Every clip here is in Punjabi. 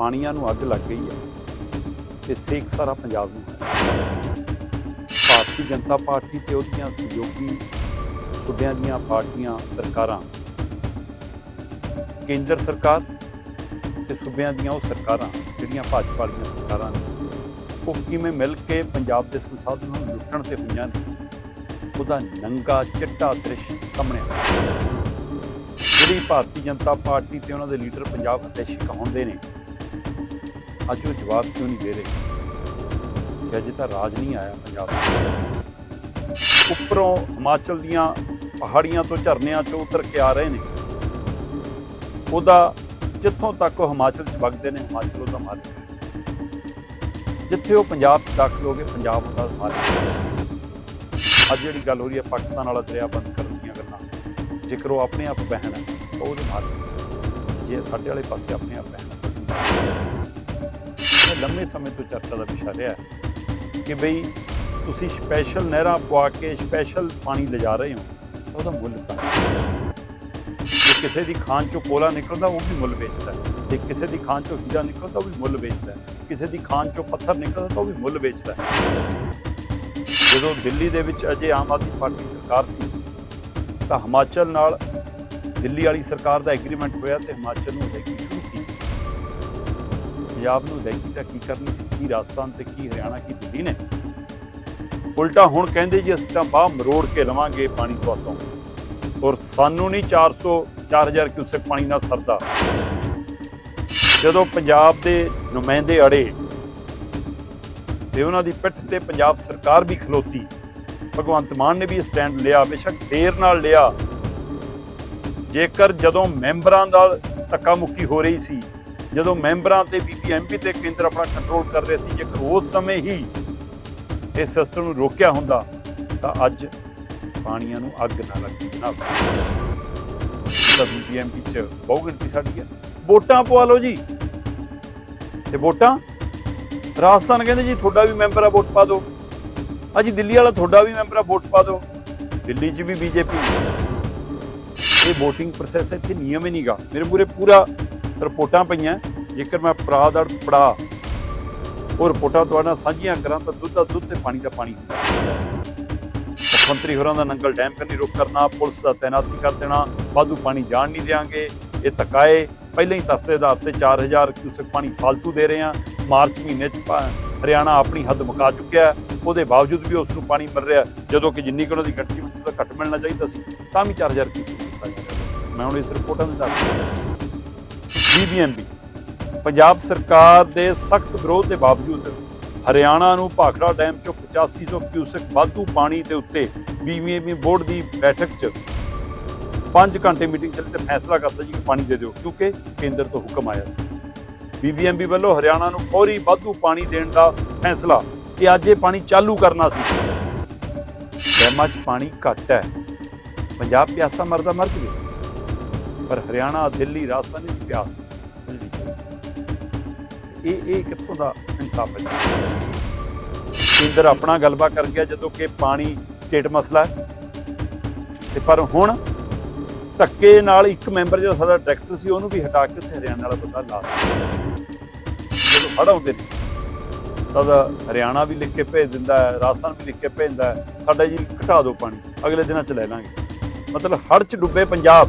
ਪਾਣੀਆਂ ਨੂੰ ਅੱਗ ਲੱਗ ਗਈ ਹੈ ਤੇ ਸੇਕ ਸਾਰਾ ਪੰਜਾਬ ਨੂੰ। ਭਾਰਤੀ ਜਨਤਾ ਪਾਰਟੀ ਤੇ ਉਹਦੀਆਂ ਸਹਿਯੋਗੀ ਸੂਬਿਆਂ ਦੀਆਂ ਪਾਰਟੀਆਂ ਸਰਕਾਰਾਂ, ਕੇਂਦਰ ਸਰਕਾਰ ਤੇ ਸੂਬਿਆਂ ਦੀਆਂ ਉਹ ਸਰਕਾਰਾਂ, ਜਿਹੜੀਆਂ ਭਾਜਪਾ ਦੀਆਂ ਸਰਕਾਰਾਂ ਨੇ, ਉਹ ਕਿਵੇਂ ਮਿਲ ਕੇ ਪੰਜਾਬ ਦੇ ਸੰਸਾਧਨਾਂ ਨੂੰ ਲੁੱਟਣ ਤੇ ਹੋਈਆਂ ਨੇ, ਉਹਦਾ ਨੰਗਾ ਚਿੱਟਾ ਦ੍ਰਿਸ਼ ਸਾਹਮਣੇ ਆਇਆ ਜਿਹੜੀ ਭਾਰਤੀ ਜਨਤਾ ਪਾਰਟੀ ਤੇ ਉਹਨਾਂ ਦੇ ਲੀਡਰ ਪੰਜਾਬ ਅਤੇ ਕਹਾਉਂਦੇ ਨੇ ਅੱਜ ਉਹ ਜਵਾਬ ਕਿਉਂ ਨਹੀਂ ਦੇ ਰਹੇ? ਕਿ ਅਜੇ ਤਾਂ ਰਾਜ ਨਹੀਂ ਆਇਆ ਪੰਜਾਬ ਉੱਪਰੋਂ ਹਿਮਾਚਲ ਦੀਆਂ ਪਹਾੜੀਆਂ ਤੋਂ ਝਰਨਿਆਂ ਚੋਂ ਉਤਰ ਕੇ ਆ ਰਹੇ ਨੇ। ਉਹਦਾ ਜਿੱਥੋਂ ਤੱਕ ਉਹ ਹਿਮਾਚਲ ਚ ਵਗਦੇ ਨੇ, ਹਿਮਾਚਲ ਉਹਦਾ ਮਾਲਕ ਜਿੱਥੇ ਉਹ ਪੰਜਾਬ 'ਚ ਦਾਖਲ ਹੋ ਗਏ ਪੰਜਾਬ ਉਹਦਾ ਮਾਲਕ ਅੱਜ ਜਿਹੜੀ ਗੱਲ ਹੋ ਰਹੀ ਹੈ, ਪਾਕਿਸਤਾਨ ਵਾਲਾ ਦਰਿਆ ਬੰਦ ਕਰਨ ਦੀਆਂ ਗੱਲਾਂ। ਜੇਕਰ ਉਹ ਆਪਣੇ ਆਪ ਬਹਿਣ ਹੈ ਤਾਂ ਉਹਦੇ ਮਾਲਕ ਜੇ ਸਾਡੇ ਵਾਲੇ ਪਾਸੇ ਆਪਣੇ ਆਪ ਬਹਿਣ ਇਹ ਲੰਮੇ ਸਮੇਂ ਤੋਂ ਚਰਚਾ ਦਾ ਵਿਸ਼ਾ ਰਿਹਾ ਕਿ ਬਈ ਤੁਸੀਂ ਸਪੈਸ਼ਲ ਨਹਿਰਾਂ ਪਵਾ ਕੇ ਸਪੈਸ਼ਲ ਪਾਣੀ ਲਿਜਾ ਰਹੇ ਹੋ ਉਹਦਾ ਮੁੱਲ ਤਾਂ ਜੇ ਕਿਸੇ ਦੀ ਖਾਨ ਚੋਂ ਕੋਲਾ ਨਿਕਲਦਾ, ਉਹ ਵੀ ਮੁੱਲ ਵੇਚਦਾ ਹੈ। ਤੇ ਕਿਸੇ ਦੀ ਖਾਨ ਚੋਂ ਹੀਰਾ ਨਿਕਲਦਾ, ਉਹ ਵੀ ਮੁੱਲ ਵੇਚਦਾ ਹੈ। ਕਿਸੇ ਦੀ ਖਾਨ ਚੋਂ ਪੱਥਰ ਨਿਕਲਦਾ, ਤਾਂ ਉਹ ਵੀ ਮੁੱਲ ਵੇਚਦਾ ਹੈ। ਜਦੋਂ ਦਿੱਲੀ ਦੇ ਵਿੱਚ ਅਜੇ ਆਮ ਆਦਮੀ ਪਾਰਟੀ ਸਰਕਾਰ ਸੀ, ਤਾਂ ਹਿਮਾਚਲ ਨਾਲ ਦਿੱਲੀ ਵਾਲੀ ਸਰਕਾਰ ਦਾ ਐਗਰੀਮੈਂਟ ਹੋਇਆ ਤੇ ਹਿਮਾਚਲ ਨੂੰ ਅਦਾਇਗੀ ਸ਼ੁਰੂ ਪੰਜਾਬ ਨੂੰ ਲੈ ਕੇ ਤਾਂ ਕੀ ਕਰਨੀ ਸੀ? ਕੀ ਰਾਜਸਥਾਨ ਤੇ ਕੀ ਹਰਿਆਣਾ, ਕੀ ਦਿੱਲੀ ਨੇ? ਉਲਟਾ ਹੁਣ ਕਹਿੰਦੇ ਜੀ ਅਸੀਂ ਤਾਂ ਬਾਹ ਮਰੋੜ ਕੇ ਲਵਾਂਗੇ ਪਾਣੀ ਤੁਹਾਤੋਂ ਔਰ ਸਾਨੂੰ ਨਹੀਂ 400 4000 ਕਿਊਸੈਕ ਪਾਣੀ ਨਾਲ ਸਰਦਾ। ਜਦੋਂ ਪੰਜਾਬ ਦੇ ਨੁਮਾਇੰਦੇ ਅੜੇ ਤੇ ਉਹਨਾਂ ਦੀ ਪਿੱਠ ਤੇ ਪੰਜਾਬ ਸਰਕਾਰ ਵੀ ਖਲੋਤੀ, ਭਗਵੰਤ ਮਾਨ ਨੇ ਵੀ ਸਟੈਂਡ ਲਿਆ, ਬੇਸ਼ੱਕ ਦੇਰ ਨਾਲ ਲਿਆ। ਜੇਕਰ ਜਦੋਂ ਮੈਂਬਰਾਂ ਨਾਲ ਧੱਕਾ ਮੁੱਕੀ ਹੋ ਰਹੀ ਸੀ ਜਦੋਂ ਮੈਂਬਰਾਂ ਤੇ ਬੀਬੀਐਮਪੀ ਤੇ ਕੇਂਦਰ ਆਪਣਾ ਕੰਟਰੋਲ ਕਰ ਰਹੇ ਸੀ, ਜੇਕਰ ਉਸ ਸਮੇਂ ਹੀ ਇਸ ਸਿਸਟਮ ਨੂੰ ਰੋਕਿਆ ਹੁੰਦਾ, ਤਾਂ ਅੱਜ ਪਾਣੀਆਂ ਨੂੰ ਅੱਗ ਨਾ ਲੱਗਦੀ ਜਨਾਬ। ਤਾਂ ਬੀਬੀਐਮਪੀ ਚ ਬਹੁ ਗਿਣਤੀ ਸਾਡੀ ਹੈ। ਵੋਟਾਂ ਪਵਾ ਲਓ ਜੀ। ਤੇ ਵੋਟਾਂ? ਰਾਜਸਥਾਨ ਕਹਿੰਦੇ ਜੀ, ਤੁਹਾਡਾ ਵੀ ਮੈਂਬਰ ਆ, ਵੋਟ ਪਾ ਦਿਓ। ਅੱਜ ਦਿੱਲੀ ਵਾਲਾ ਤੁਹਾਡਾ ਵੀ ਮੈਂਬਰ ਆ, ਵੋਟ ਪਾ ਦਿਓ। ਦਿੱਲੀ 'ਚ ਵੀ ਬੀਜੇਪੀ। ਇਹ VOTING ਪ੍ਰੋਸੈਸ ਇੱਥੇ ਨਿਯਮ ਹੀ ਨਹੀਂਗਾ ਮੇਰੇ ਪੂਰੇ ਪੂਰਾ ਰਿਪੋਰਟਾਂ ਪਈਆਂ। ਜੇਕਰ ਮੈਂ ਅਪਰਾਧ ਅੜ ਪੜਾ ਉਹ ਰਿਪੋਰਟਾਂ ਤੁਹਾਡੇ ਨਾਲ ਸਾਂਝੀਆਂ ਕਰਾਂ ਤਾਂ ਦੁੱਧ ਦਾ ਦੁੱਧ ਤੇ ਪਾਣੀ ਦਾ ਪਾਣੀ। ਹੁੰਦਾ ਮੁੱਖ ਮੰਤਰੀ ਹੋਰਾਂ ਦਾ ਨੰਗਲ ਡੈਮ ਕਰਨੀ ਰੋਕ ਕਰਨਾ, ਪੁਲਿਸ ਦਾ ਤੈਨਾਤੀ ਕਰ ਦੇਣਾ, ਵਾਧੂ ਪਾਣੀ ਜਾਣ ਨਹੀਂ ਦੇਾਂਗੇ ਇਹ ਤਕਾਏ ਪਹਿਲਾਂ ਹੀ ਤਸਤੇ ਦਾ ਤੇ 4000 ਕਿਊਸਕ ਪਾਣੀ ਫालतू ਦੇ ਰਹੇ ਆ ਮਾਰਚ ਮਹੀਨੇ ਚ ਪਾ- ਹਰਿਆਣਾ ਆਪਣੀ ਹੱਦ ਮੁਕਾ ਚੁੱਕਿਆ ਉਹਦੇ ਬਾਵਜੂਦ ਵੀ ਉਸ ਨੂੰ ਪਾਣੀ ਮਿਲ ਰਿਹਾ ਜਦੋਂ ਕਿ ਜਿੰਨੀ ਕੁ ਉਹਨਾਂ ਦੀ ਗਿਣਤੀ ਵਿੱਚ ਤਾਂ ਘੱਟ ਮਿਲਣਾ ਚਾਹੀਦਾ ਸੀ, ਤਾਂ ਵੀ 4000 ਕਿਊਸਕ ਦਿੱਤਾ ਮੈਂ ਹੁਣ ਇਸ ਰਿਪੋਰਟਾਂ ਦੇ ਦੱਸ ਬੀਬੀਐਮਬੀ ਪੰਜਾਬ ਸਰਕਾਰ ਦੇ ਸਖਤ ਵਿਰੋਧ ਦੇ ਬਾਵਜੂਦ ਹਰਿਆਣਾ ਨੂੰ ਭਾਖੜਾ ਡੈਮ ਚੋਂ 8500 ਕਿਊਸਕ ਵਾਧੂ ਪਾਣੀ ਦੇ ਉੱਤੇ ਬੀਬੀਐਮਬੀ ਬੋਰਡ ਦੀ ਬੈਠਕ 'ਚ 5 ਘੰਟੇ ਮੀਟਿੰਗ ਚੱਲੀ ਤੇ ਫੈਸਲਾ ਕਰਤਾ ਜੀ ਕਿ ਪਾਣੀ ਦੇ ਦਿਓ, ਕਿਉਂਕਿ ਕੇਂਦਰ ਤੋਂ ਹੁਕਮ ਆਇਆ ਸੀ। ਬੀਬੀਐਮਬੀ ਵੱਲੋਂ ਹਰਿਆਣਾ ਨੂੰ ਫੌਰੀ ਵਾਧੂ ਪਾਣੀ ਦੇਣ ਦਾ ਫੈਸਲਾ ਕਿ ਅੱਜ ਇਹ ਪਾਣੀ ਚਾਲੂ ਕਰਨਾ ਸੀ। ਡੈਮਾਂ 'ਚ ਪਾਣੀ ਘੱਟ ਹੈ। ਪੰਜਾਬ ਪਿਆਸਾ ਮਰਦਾ ਮਰ ਗਿਆ ਪਰ ਹਰਿਆਣਾ, ਦਿੱਲੀ, ਰਾਜਸਥਾਨ ਦੀ ਪਿਆਸ ਇਹ ਇਹ ਕਿੱਥੋਂ ਦਾ ਇਨਸਾਫ ਹੈ? ਕੇਂਦਰ ਆਪਣਾ ਗਲਬਾ ਕਰ ਗਿਆ, ਜਦੋਂ ਕਿ ਪਾਣੀ ਸਟੇਟ ਮਸਲਾ ਹੈ। ਤੇ ਪਰ ਹੁਣ ਧੱਕੇ ਨਾਲ ਇੱਕ ਮੈਂਬਰ ਜਿਹੜਾ ਸਾਡਾ ਡਾਇਰੈਕਟਰ ਸੀ, ਉਹਨੂੰ ਵੀ ਹਟਾ ਕੇ ਉੱਥੇ ਹਰਿਆਣਾ ਵਾਲਾ ਬੰਦਾ ਲਾ ਜਦੋਂ ਫੜ ਆਉਂਦੇ ਨੇ ਤਦ ਹਰਿਆਣਾ ਵੀ ਲਿਖ ਕੇ ਭੇਜ ਦਿੰਦਾ ਹੈ, ਰਾਜਸਥਾਨ ਵੀ ਲਿਖ ਕੇ ਭੇਜਦਾ ਹੈ। ਸਾਡਾ ਜੀ ਘਟਾ ਦਿਓ ਪਾਣੀ, ਅਗਲੇ ਦਿਨਾਂ ਚ ਲੈ ਲਾਂਗੇ। ਮਤਲਬ ਹੜ੍ਹ ਚ ਡੁੱਬੇ ਪੰਜਾਬ।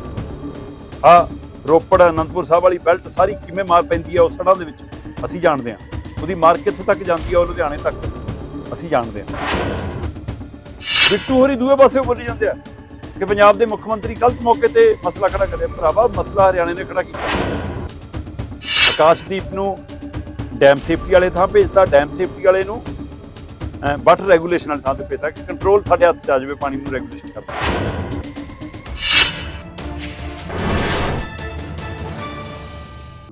ਆ ਰੋਪੜ ਅਨੰਦਪੁਰ ਸਾਹਿਬ ਵਾਲੀ ਬੈਲਟ ਸਾਰੀ ਕਿਵੇਂ ਮਾਰ ਪੈਂਦੀ ਹੈ ਉਹ ਸੜਾਂ ਦੇ ਵਿੱਚ ਅਸੀਂ ਜਾਣਦੇ ਹਾਂ। ਉਹਦੀ ਮਾਰ ਕਿੱਥੋਂ ਤੱਕ ਜਾਂਦੀ ਹੈ ਉਹ ਲੁਧਿਆਣੇ ਤੱਕ ਅਸੀਂ ਜਾਣਦੇ ਹਾਂ। ਬਿੱਟੂ ਹੋਰੀ ਦੂਏ ਪਾਸੇ ਬੋਲੀ ਜਾਂਦੇ ਆ ਕਿ ਪੰਜਾਬ ਦੇ ਮੁੱਖ ਮੰਤਰੀ ਗਲਤ ਮੌਕੇ ਤੇ ਮਸਲਾ ਖੜਾ ਕਰਿਆ। ਭਰਾਵਾ, ਮਸਲਾ ਹਰਿਆਣੇ ਨੇ ਖੜਾ ਕੀਤਾ। ਆਕਾਸ਼ਦੀਪ ਨੂੰ ਡੈਮ ਸੇਫਟੀ ਵਾਲੇ ਥਾਂ ਭੇਜਤਾ, ਡੈਮ ਸੇਫਟੀ ਵਾਲੇ ਨੂੰ ਵਾਟਰ ਰੈਗੂਲੇਸ਼ਨ ਵਾਲੇ ਥਾਂ ਤੇ ਭੇਜਤਾ ਕਿ ਕੰਟਰੋਲ ਸਾਡੇ ਹੱਥ 'ਚ ਆ ਜਾਵੇ, ਪਾਣੀ ਨੂੰ ਰੈਗੂਲੇਸ਼ਨ ਕਰਨਾ।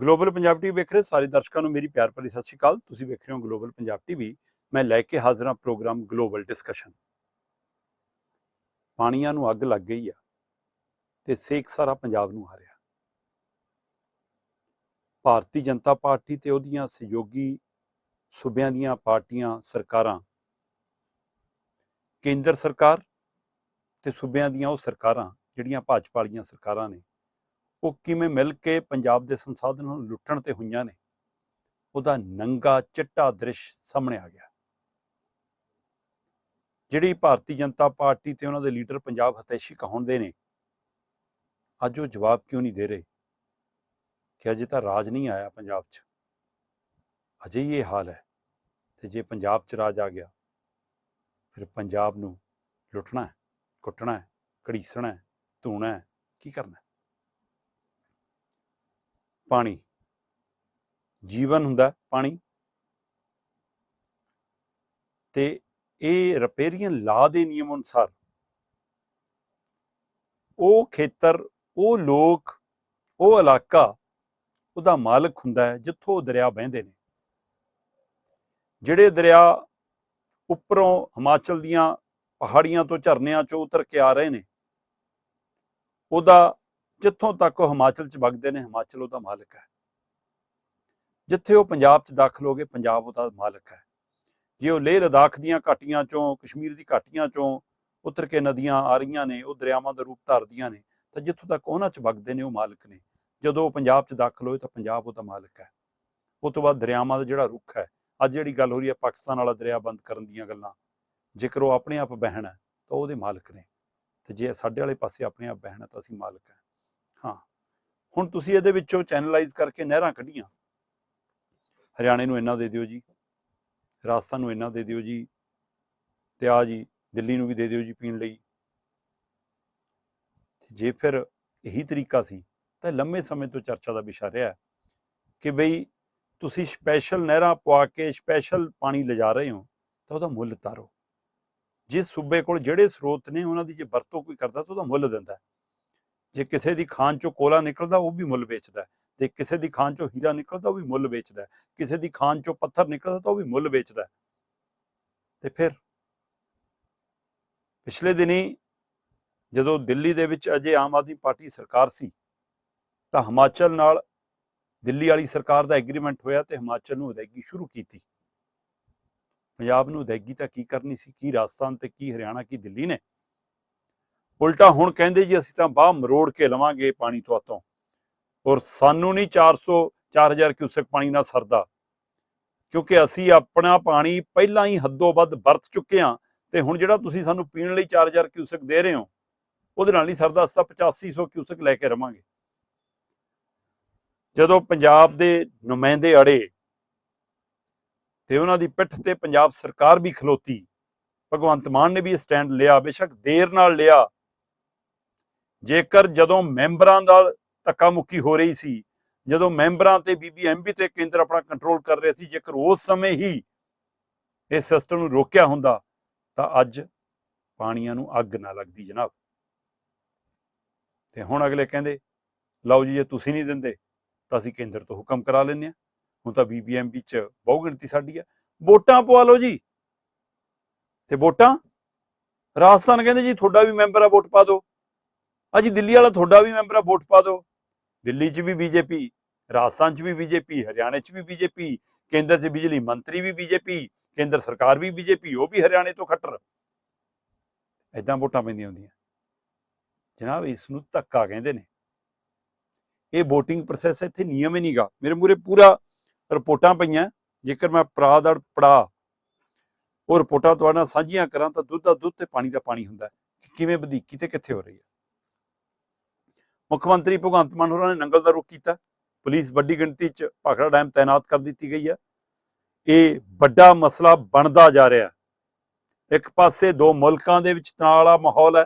ਗਲੋਬਲ ਪੰਜਾਬ ਟੀਵੀ ਵੇਖ ਰਹੇ ਸਾਰੇ ਦਰਸ਼ਕਾਂ ਨੂੰ ਮੇਰੀ ਪਿਆਰ ਭਰੀ ਸਤਿ ਸ਼੍ਰੀ ਅਕਾਲ। ਤੁਸੀਂ ਵੇਖ ਰਹੇ ਹੋ ਗਲੋਬਲ ਪੰਜਾਬ ਟੀਵੀ। ਮੈਂ ਲੈ ਕੇ ਹਾਜ਼ਰ ਹਾਂ ਪ੍ਰੋਗਰਾਮ ਗਲੋਬਲ ਡਿਸਕਸ਼ਨ। ਪਾਣੀਆਂ ਨੂੰ ਅੱਗ ਲੱਗ ਗਈ ਆ ਤੇ ਸੇਕ ਸਾਰਾ ਪੰਜਾਬ ਨੂੰ ਆ ਰਿਹਾ ਭਾਰਤੀ ਜਨਤਾ ਪਾਰਟੀ ਤੇ ਉਹਦੀਆਂ ਸਹਿਯੋਗੀ ਸੂਬਿਆਂ ਦੀਆਂ ਪਾਰਟੀਆਂ ਸਰਕਾਰਾਂ, ਕੇਂਦਰ ਸਰਕਾਰ ਤੇ ਸੂਬਿਆਂ ਦੀਆਂ ਉਹ ਸਰਕਾਰਾਂ, ਜਿਹੜੀਆਂ ਭਾਜਪਾ ਵਾਲੀਆਂ ਸਰਕਾਰਾਂ ਨੇ ਉਹ ਕਿਵੇਂ ਮਿਲ ਕੇ ਪੰਜਾਬ ਦੇ ਸੰਸਾਧਨ ਨੂੰ ਲੁੱਟਣ ਤੇ ਹੋਈਆਂ ਨੇ, ਉਹਦਾ ਨੰਗਾ ਚਿੱਟਾ ਦ੍ਰਿਸ਼ ਸਾਹਮਣੇ ਆ ਗਿਆ। ਜਿਹੜੀ ਭਾਰਤੀ ਜਨਤਾ ਪਾਰਟੀ ਤੇ ਉਹਨਾਂ ਦੇ ਲੀਡਰ ਪੰਜਾਬ ਹਤੈਸ਼ੀ ਕਹਾਉਂਦੇ ਨੇ, ਅੱਜ ਉਹ ਜਵਾਬ ਕਿਉਂ ਨਹੀਂ ਦੇ ਰਹੇ? ਕਿ ਅਜੇ ਤਾਂ ਰਾਜ ਨਹੀਂ ਆਇਆ ਪੰਜਾਬ 'ਚ। ਅਜੇ ਹੀ ਇਹ ਹਾਲ ਹੈ ਤੇ ਜੇ ਪੰਜਾਬ 'ਚ ਰਾਜ ਆ ਗਿਆ, ਫਿਰ ਪੰਜਾਬ ਨੂੰ ਲੁੱਟਣਾ ਹੈ, ਕੁੱਟਣਾ ਹੈ, ਘੜੀਸਣਾ ਹੈ, ਧੂਣਾ ਹੈ, ਕੀ ਕਰਨਾ ਪਾਣੀ। ਜੀਵਨ ਹੁੰਦਾ ਪਾਣੀ। ਤੇ ਇਹ ਰਪੇਰੀਅਨ ਲਾ ਦੇ ਨਿਯਮ ਅਨੁਸਾਰ ਉਹ ਖੇਤਰ, ਉਹ ਲੋਕ, ਉਹ ਇਲਾਕਾ, ਉਹਦਾ ਮਾਲਕ ਹੁੰਦਾ ਹੈ ਜਿੱਥੋਂ ਉਹ ਦਰਿਆ ਵਹਿੰਦੇ ਨੇ। ਜਿਹੜੇ ਦਰਿਆ ਉੱਪਰੋਂ ਹਿਮਾਚਲ ਦੀਆਂ ਪਹਾੜੀਆਂ ਤੋਂ ਝਰਨਿਆਂ ਚੋਂ ਉਤਰ ਕੇ ਆ ਰਹੇ ਨੇ, ਉਹਦਾ ਜਿੱਥੋਂ ਤੱਕ ਉਹ ਹਿਮਾਚਲ ਚ ਵਗਦੇ ਨੇ, ਹਿਮਾਚਲ ਉਹਦਾ ਮਾਲਕ ਹੈ। ਜਿੱਥੇ ਉਹ ਪੰਜਾਬ ਚ ਦਾਖਲ ਹੋ ਗਏ, ਪੰਜਾਬ ਉਹਦਾ ਮਾਲਕ ਹੈ। ਜੇ ਉਹ ਲੇਹ ਲਦਾਖ ਦੀਆਂ ਘਾਟੀਆਂ ਚੋਂ, ਕਸ਼ਮੀਰ ਦੀ ਘਾਟੀਆਂ ਚੋਂ ਉਤਰ ਕੇ ਨਦੀਆਂ ਆ ਰਹੀਆਂ ਨੇ, ਉਹ ਦਰਿਆਵਾਂ ਦਾ ਰੂਪ ਧਾਰਦੀਆਂ ਨੇ, ਤਾਂ ਜਿੱਥੋਂ ਤੱਕ ਉਹਨਾਂ ਚ ਵਗਦੇ ਨੇ ਉਹ ਮਾਲਕ ਨੇ। ਜਦੋਂ ਉਹ ਪੰਜਾਬ ਚ ਦਾਖਲ ਹੋਏ, ਤਾਂ ਪੰਜਾਬ ਉਹਦਾ ਮਾਲਕ ਹੈ। ਉਸ ਤੋਂ ਬਾਅਦ ਦਰਿਆਵਾਂ ਦਾ ਜਿਹੜਾ ਰੁੱਖ ਹੈ, ਅੱਜ ਜਿਹੜੀ ਗੱਲ ਹੋ ਰਹੀ ਹੈ ਪਾਕਿਸਤਾਨ ਵਾਲਾ ਦਰਿਆ ਬੰਦ ਕਰਨ ਦੀਆਂ ਗੱਲਾਂ, ਜੇਕਰ ਉਹ ਆਪਣੇ ਆਪ ਬਹਿਣ ਹੈ, ਤਾਂ ਉਹਦੇ ਮਾਲਕ ਨੇ। ਤੇ ਜੇ ਸਾਡੇ ਵਾਲੇ ਪਾਸੇ ਆਪਣੇ ਆਪ ਬਹਿਣ ਹੈ, ਤਾਂ ਅਸੀਂ ਮਾਲਕ ਹੈ ਹਾਂ। ਹੁਣ ਤੁਸੀਂ ਇਹਦੇ ਵਿੱਚੋਂ ਚੈਨਲਾਈਜ਼ ਕਰਕੇ ਨਹਿਰਾਂ ਕੱਢੀਆਂ। ਹਰਿਆਣੇ ਨੂੰ ਇੰਨਾ ਦੇ ਦਿਓ ਜੀ, ਰਾਜਸਥਾਨ ਨੂੰ ਇੰਨਾ ਦੇ ਦਿਓ ਜੀ, ਤੇ ਆ ਜੀ, ਦਿੱਲੀ ਨੂੰ ਵੀ ਦੇ ਦਿਓ ਜੀ ਪੀਣ ਲਈ। ਜੇ ਫਿਰ ਇਹੀ ਤਰੀਕਾ ਸੀ, ਤਾਂ ਲੰਮੇ ਸਮੇਂ ਤੋਂ ਚਰਚਾ ਦਾ ਵਿਸ਼ਾ ਰਿਹਾ ਕਿ ਬਈ ਤੁਸੀਂ ਸਪੈਸ਼ਲ ਨਹਿਰਾਂ ਪਵਾ ਕੇ ਸਪੈਸ਼ਲ ਪਾਣੀ ਲਿਜਾ ਰਹੇ ਹੋ, ਤਾਂ ਉਹਦਾ ਮੁੱਲ ਤਾਰੋ ਜਿਸ ਸੂਬੇ ਕੋਲ ਜਿਹੜੇ ਸਰੋਤ ਨੇ ਉਹਨਾਂ ਦੀ ਜੇ ਵਰਤੋਂ ਕੋਈ ਕਰਦਾ ਤਾਂ ਉਹਦਾ ਮੁੱਲ ਦਿੰਦਾ ਜੇ ਕਿਸੇ ਦੀ ਖਾਨ ਚੋਂ ਕੋਲਾ ਨਿਕਲਦਾ, ਉਹ ਵੀ ਮੁੱਲ ਵੇਚਦਾ ਤੇ ਕਿਸੇ ਦੀ ਖਾਨ ਚੋਂ ਹੀਰਾ ਨਿਕਲਦਾ, ਉਹ ਵੀ ਮੁੱਲ ਵੇਚਦਾ ਕਿਸੇ ਦੀ ਖਾਨ ਚੋਂ ਪੱਥਰ ਨਿਕਲਦਾ, ਤਾਂ ਉਹ ਵੀ ਮੁੱਲ ਵੇਚਦਾ ਤੇ ਫਿਰ ਪਿਛਲੇ ਦਿਨੀ ਜਦੋਂ ਦਿੱਲੀ ਦੇ ਵਿੱਚ ਅਜੇ ਆਮ ਆਦਮੀ ਪਾਰਟੀ ਸਰਕਾਰ ਸੀ, ਤਾਂ ਹਿਮਾਚਲ ਨਾਲ ਦਿੱਲੀ ਵਾਲੀ ਸਰਕਾਰ ਦਾ ਐਗਰੀਮੈਂਟ ਹੋਇਆ ਤੇ ਹਿਮਾਚਲ ਨੂੰ ਅਦਾਇਗੀ ਸ਼ੁਰੂ ਕੀਤੀ। ਪੰਜਾਬ ਨੂੰ ਅਦਾਇਗੀ ਤਾਂ ਕੀ ਕਰਨੀ ਸੀ, ਕੀ ਰਾਜਸਥਾਨ ਤੇ ਕੀ ਹਰਿਆਣਾ, ਕੀ ਦਿੱਲੀ ਨੇ? ਉਲਟਾ ਹੁਣ ਕਹਿੰਦੇ ਜੀ ਅਸੀਂ ਤਾਂ ਬਾਹ ਮਰੋੜ ਕੇ ਲਵਾਂਗੇ ਪਾਣੀ ਤੁਹਾਤੋਂ ਔਰ ਸਾਨੂੰ ਨਹੀਂ 400 4000 ਕਿਊਸਕ ਪਾਣੀ ਨਾਲ ਸਰਦਾ। ਕਿਉਂਕਿ ਅਸੀਂ ਆਪਣਾ ਪਾਣੀ ਪਹਿਲਾਂ ਹੀ ਹੱਦੋਂ ਵੱਧ ਵਰਤ ਚੁੱਕੇ ਹਾਂ ਤੇ ਹੁਣ ਜਿਹੜਾ ਤੁਸੀਂ ਸਾਨੂੰ ਪੀਣ ਲਈ 4000 ਕਿਊਸਕ ਦੇ ਰਹੇ ਹੋ, ਉਹਦੇ ਨਾਲ ਨਹੀਂ ਸਰਦਾ, ਅਸੀਂ ਤਾਂ 8500 ਕਿਊਸਕ ਲੈ ਕੇ ਰਵਾਂਗੇ। ਜਦੋਂ ਪੰਜਾਬ ਦੇ ਨੁਮਾਇੰਦੇ ਅੜੇ ਤੇ ਉਹਨਾਂ ਦੀ ਪਿੱਠ ਤੇ ਪੰਜਾਬ ਸਰਕਾਰ ਵੀ ਖਲੋਤੀ, ਭਗਵੰਤ ਮਾਨ ਨੇ ਵੀ ਇਹ ਸਟੈਂਡ ਲਿਆ, ਬੇਸ਼ੱਕ ਦੇਰ ਨਾਲ ਲਿਆ ਜੇਕਰ ਜਦੋਂ ਮੈਂਬਰਾਂ ਨਾਲ ਧੱਕਾ ਮੁੱਕੀ ਹੋ ਰਹੀ ਸੀ, ਜਦੋਂ ਮੈਂਬਰਾਂ ਤੇ ਬੀਬੀਐਮਬੀ ਤੇ ਕੇਂਦਰ ਆਪਣਾ ਕੰਟਰੋਲ ਕਰ ਰਿਹਾ ਸੀ, ਜੇਕਰ ਉਸ ਸਮੇਂ ਹੀ ਇਸ ਸਿਸਟਮ ਨੂੰ ਰੋਕਿਆ ਹੁੰਦਾ, ਤਾਂ ਅੱਜ ਪਾਣੀਆਂ ਨੂੰ ਅੱਗ ਨਾ ਲੱਗਦੀ ਜਨਾਬ। ਤੇ ਹੁਣ ਅਗਲੇ ਕਹਿੰਦੇ, ਲਓ ਜੀ, ਜੇ ਤੁਸੀਂ ਨਹੀਂ ਦਿੰਦੇ, ਤਾਂ ਅਸੀਂ ਕੇਂਦਰ ਤੋਂ ਹੁਕਮ ਕਰਾ ਲੈਂਦੇ ਹਾਂ। ਹੁਣ ਤਾਂ ਬੀਬੀਐਮਬੀ ਚ ਬਹੁ ਗਿਣਤੀ ਸਾਡੀ ਆ। ਵੋਟਾਂ ਪਵਾ ਲਓ ਜੀ। ਤੇ ਵੋਟਾਂ? ਰਾਜਸਥਾਨ ਕਹਿੰਦੇ ਜੀ, ਤੁਹਾਡਾ ਵੀ ਮੈਂਬਰ ਆ, ਵੋਟ ਪਾ ਦਿਓ। ਅੱਜ ਦਿੱਲੀ ਵਾਲਾ ਤੁਹਾਡਾ ਵੀ ਮੈਂਬਰ ਆ, ਵੋਟ ਪਾ ਦਿਓ। ਦਿੱਲੀ 'ਚ ਵੀ ਬੀਜੇਪੀ, ਰਾਜਸਥਾਨ 'ਚ ਵੀ ਬੀਜੇਪੀ, ਹਰਿਆਣੇ 'ਚ ਵੀ ਬੀਜੇਪੀ, ਕੇਂਦਰ 'ਚ ਬਿਜਲੀ ਮੰਤਰੀ ਵੀ ਬੀਜੇਪੀ, ਕੇਂਦਰ ਸਰਕਾਰ ਵੀ ਬੀਜੇਪੀ, ਉਹ ਵੀ ਹਰਿਆਣੇ ਤੋਂ ਖੱਟਰ। ਐਦਾਂ ਵੋਟਾਂ ਪੈਂਦੀਆਂ ਹੁੰਦੀਆਂ। ਜਨਾਬ, ਇਸ ਨੂੰ ਧੱਕਾ ਕਹਿੰਦੇ ਨੇ। ਇਹ VOTING ਪ੍ਰੋਸੈਸ ਇੱਥੇ ਨਿਯਮ ਹੀ ਨਹੀਂਗਾ। ਮੇਰੇ ਮੂਰੇ ਪੂਰਾ ਰਿਪੋਰਟਾਂ ਪਈਆਂ। ਜੇਕਰ ਮੈਂ ਪੜਾ ਦਰ ਪੜਾ ਉਹ ਰਿਪੋਰਟਾਂ ਤੁਹਾਡੇ ਨਾਲ ਸਾਂਝੀਆਂ ਕਰਾਂ ਤਾਂ ਦੁੱਧ ਦਾ ਦੁੱਧ ਤੇ ਪਾਣੀ ਦਾ ਪਾਣੀ ਹੁੰਦਾ। ਕਿ ਕਿਵੇਂ ਵਧੀਕੀ ਤੇ ਕਿੱਥੇ ਹੋ ਰਹੀ ਹੈ? ਮੁੱਖ ਮੰਤਰੀ ਭਗਵੰਤ ਮਾਨ ਹੋਰਾਂ ਨੇ ਨੰਗਲ ਦਾ ਰੁਖ ਕੀਤਾ। ਪੁਲਿਸ ਵੱਡੀ ਗਿਣਤੀ 'ਚ ਭਾਖੜਾ ਡੈਮ ਤਾਇਨਾਤ ਕਰ ਦਿੱਤੀ ਗਈ ਹੈ ਇਹ ਵੱਡਾ ਮਸਲਾ ਬਣਦਾ ਜਾ ਰਿਹਾ। ਇੱਕ ਪਾਸੇ ਦੋ ਮੁਲਕਾਂ ਦੇ ਵਿੱਚ ਤਣਾਅ ਵਾਲਾ ਮਾਹੌਲ ਹੈ।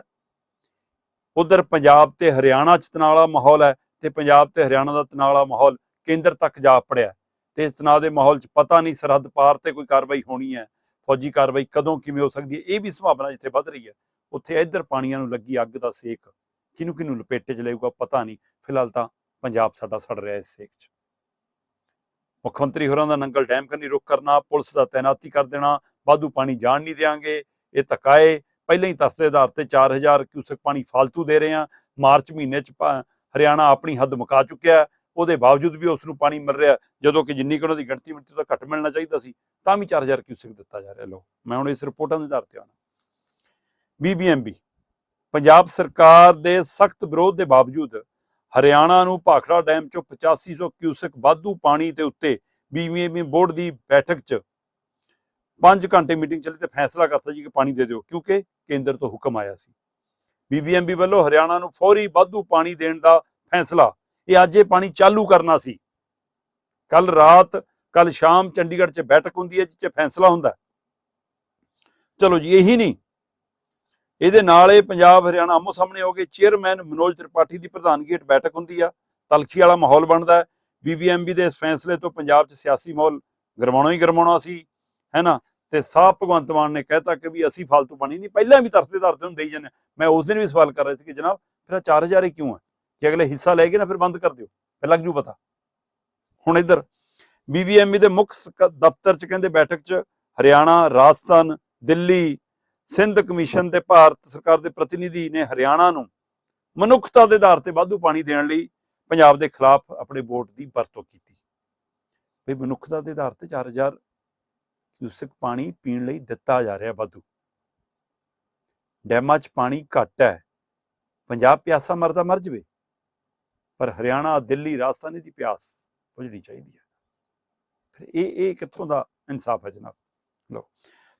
ਉਧਰ ਪੰਜਾਬ ਤੇ ਹਰਿਆਣਾ 'ਚ ਤਣਾਅ ਵਾਲਾ ਮਾਹੌਲ ਹੈ ਤੇ ਪੰਜਾਬ ਤੇ ਹਰਿਆਣਾ ਦਾ ਤਣਾਅ ਵਾਲਾ ਮਾਹੌਲ ਕੇਂਦਰ ਤੱਕ ਜਾ ਪੜਿਆ। ਤੇ ਇਸ ਤਣਾਅ ਦੇ ਮਾਹੌਲ 'ਚ ਪਤਾ ਨਹੀਂ ਸਰਹੱਦ ਪਾਰ ਤੇ ਕੋਈ ਕਾਰਵਾਈ ਹੋਣੀ ਹੈ। ਫੌਜੀ ਕਾਰਵਾਈ ਕਦੋਂ ਕਿਵੇਂ ਹੋ ਸਕਦੀ ਹੈ? ਇਹ ਵੀ ਸੰਭਾਵਨਾ ਜਿੱਥੇ ਵੱਧ ਰਹੀ ਹੈ, ਉੱਥੇ ਇੱਧਰ ਪਾਣੀਆਂ ਨੂੰ ਲੱਗੀ ਅੱਗ ਦਾ ਸੇਕ। ਕਿਹਨੂੰ ਕਿਹਨੂੰ ਲਪੇਟੇ ਚ ਲਏਗਾ ਪਤਾ ਨਹੀਂ। ਫਿਲਹਾਲ ਤਾਂ ਪੰਜਾਬ ਸਾਡਾ ਸੜ ਰਿਹਾ ਇਸ ਸੇਕ 'ਚ। ਮੁੱਖ ਮੰਤਰੀ ਹੋਰਾਂ ਦਾ ਨੰਗਲ ਡੈਮ ਕਰਨੀ ਰੁਕ ਕਰਨਾ, ਪੁਲਿਸ ਦਾ ਤਾਇਨਾਤੀ ਕਰ ਦੇਣਾ, ਵਾਧੂ ਪਾਣੀ ਜਾਣ ਨਹੀਂ ਦੇਾਂਗੇ ਇਹ ਧੱਕਾਏ ਪਹਿਲਾਂ ਹੀ ਤਸਦੇ ਆਧਾਰ ਤੇ 4000 ਕਿਊਸਕ ਪਾਣੀ ਫालतू ਦੇ ਰਹੇ ਆ ਮਾਰਚ ਮਹੀਨੇ 'ਚ ਹਰਿਆਣਾ ਆਪਣੀ ਹੱਦ ਮੁਕਾ ਚੁੱਕਿਆ। ਉਹਦੇ ਬਾਵਜੂਦ ਵੀ ਉਸ ਨੂੰ ਪਾਣੀ ਮਿਲ ਰਿਹਾ, ਜਦੋਂ ਕਿ ਜਿੰਨੀ ਕੁ ਉਹਨਾਂ ਦੀ ਗਿਣਤੀ ਮਿੰਟੀ ਤੋਂ ਘੱਟ ਮਿਲਣਾ ਚਾਹੀਦਾ ਸੀ, ਤਾਂ ਵੀ 4000 ਕਿਊਸਕ ਦਿੱਤਾ ਜਾ ਰਿਹਾ। ਲੋ ਮੈਂ ਹੁਣ ਇਸ ਰਿਪੋਰਟਾਂ ਦੇ ਆਧਾਰ ਤੇ ਆਉਣਾ। ਬੀਬੀਐਮਬੀ ਪੰਜਾਬ ਸਰਕਾਰ ਦੇ ਸਖਤ ਵਿਰੋਧ ਦੇ ਬਾਵਜੂਦ ਹਰਿਆਣਾ ਨੂੰ ਭਾਖੜਾ ਡੈਮ ਚੋਂ 8500 ਕਿਊਸਕ ਵਾਧੂ ਪਾਣੀ ਦੇ ਉੱਤੇ ਬੀਬੀਐਮਬੀ ਬੋਰਡ ਦੀ ਬੈਠਕ 'ਚ 5 ਘੰਟੇ ਮੀਟਿੰਗ ਚੱਲੀ ਤੇ ਫੈਸਲਾ ਕਰਤਾ ਜੀ ਕਿ ਪਾਣੀ ਦੇ ਦਿਓ, ਕਿਉਂਕਿ ਕੇਂਦਰ ਤੋਂ ਹੁਕਮ ਆਇਆ ਸੀ। ਬੀਬੀਐਮਬੀ ਵੱਲੋਂ ਹਰਿਆਣਾ ਨੂੰ ਫੌਰੀ ਵਾਧੂ ਪਾਣੀ ਦੇਣ ਦਾ ਫੈਸਲਾ, ਇਹ ਅੱਜ ਇਹ ਪਾਣੀ ਚਾਲੂ ਕਰਨਾ ਸੀ। ਕੱਲ ਰਾਤ ਕੱਲ ਸ਼ਾਮ ਚੰਡੀਗੜ੍ਹ 'ਚ ਬੈਠਕ ਹੁੰਦੀ ਹੈ ਜਿਸ 'ਚ ਫੈਸਲਾ ਹੁੰਦਾ। ਚਲੋ ਜੀ, ਇਹੀ ਨਹੀਂ ਇਹਦੇ ਨਾਲ ਇਹ ਪੰਜਾਬ ਹਰਿਆਣਾ ਆਮੋ ਸਾਹਮਣੇ ਹੋ ਗਏ ਚੇਅਰਮੈਨ ਮਨੋਜ ਤ੍ਰਿਪਾਠੀ ਦੀ ਪ੍ਰਧਾਨਗੀ ਹੇਠ ਬੈਠਕ ਹੁੰਦੀ ਆ, ਤਲਖੀ ਵਾਲਾ ਮਾਹੌਲ ਬਣਦਾ ਹੈ। ਬੀਬੀਐਮਬੀ ਦੇ ਇਸ ਫੈਸਲੇ ਤੋਂ ਪੰਜਾਬ 'ਚ ਸਿਆਸੀ ਮਾਹੌਲ ਗਰਮਾਉਣਾ ਹੀ ਗਰਮਾਉਣਾ ਸੀ, ਹੈਨਾ? ਤੇ ਸਾਹ ਭਗਵੰਤ ਮਾਨ ਨੇ ਕਹਿਤਾ ਕਿ ਵੀ ਅਸੀਂ ਫालतू ਪਾਣੀ ਨਹੀਂ, ਪਹਿਲਾਂ ਵੀ ਤਰਸਦੇ ਧਰਦੇ ਨੂੰ ਦੇਈ ਜਾਂਦੇ ਹਾਂ। ਮੈਂ ਉਸ ਦਿਨ ਵੀ ਸਵਾਲ ਕਰ ਰਿਹਾ ਸੀ ਕਿ ਜਨਾਬ, ਫਿਰ ਆਹ 4000 ਹੀ ਕਿਉਂ ਹੈ ਕਿ ਅਗਲੇ ਹਿੱਸਾ ਲੈ ਗਏ ਨਾ ਫਿਰ ਬੰਦ ਕਰ ਦਿਓ, ਫਿਰ ਲੱਗ ਜੂ ਪਤਾ। ਹੁਣ ਇੱਧਰ ਬੀਬੀਐਮਬੀ ਦੇ ਮੁੱਖ ਦਫ਼ਤਰ 'ਚ ਕਹਿੰਦੇ ਬੈਠਕ 'ਚ ਹਰਿਆਣਾ, ਰਾਜਸਥਾਨ, ਦਿੱਲੀ ਸਿੰਧ ਕਮਿਸ਼ਨ ਤੇ ਭਾਰਤ ਸਰਕਾਰ ਦੇ ਪ੍ਰਤੀਨਿਧੀ ਨੇ ਹਰਿਆਣਾ ਨੂੰ ਮਨੁੱਖਤਾ ਦੇ ਆਧਾਰ ਤੇ ਵਾਧੂ ਪਾਣੀ ਦੇਣ ਲਈ ਪੰਜਾਬ ਦੇ ਖਿਲਾਫ ਆਪਣੇ ਵੋਟ ਦੀ ਵਰਤੋਂ ਕੀਤੀ। ਵੀ ਮਨੁੱਖਤਾ ਦੇ ਆਧਾਰ ਤੇ 4000 ਕਿਊਸਕ ਪਾਣੀ ਪੀਣ ਲਈ ਦਿੱਤਾ ਜਾ ਰਿਹਾ ਵਾਧੂ। ਡੈਮਾਂ 'ਚ ਪਾਣੀ ਘੱਟ ਹੈ। ਪੰਜਾਬ ਪਿਆਸਾ ਮਰਦਾ ਮਰ ਜਵੇ। ਪਰ ਹਰਿਆਣਾ, ਦਿੱਲੀ, ਰਾਜਸਥਾਨ ਦੀ ਪਿਆਸ ਬੁਝਣੀ ਚਾਹੀਦੀ ਹੈ। ਫਿਰ ਇਹ ਇਹ ਕਿੱਥੋਂ ਦਾ ਇਨਸਾਫ ਹੈ ਜਨਾਬ? ਲੋ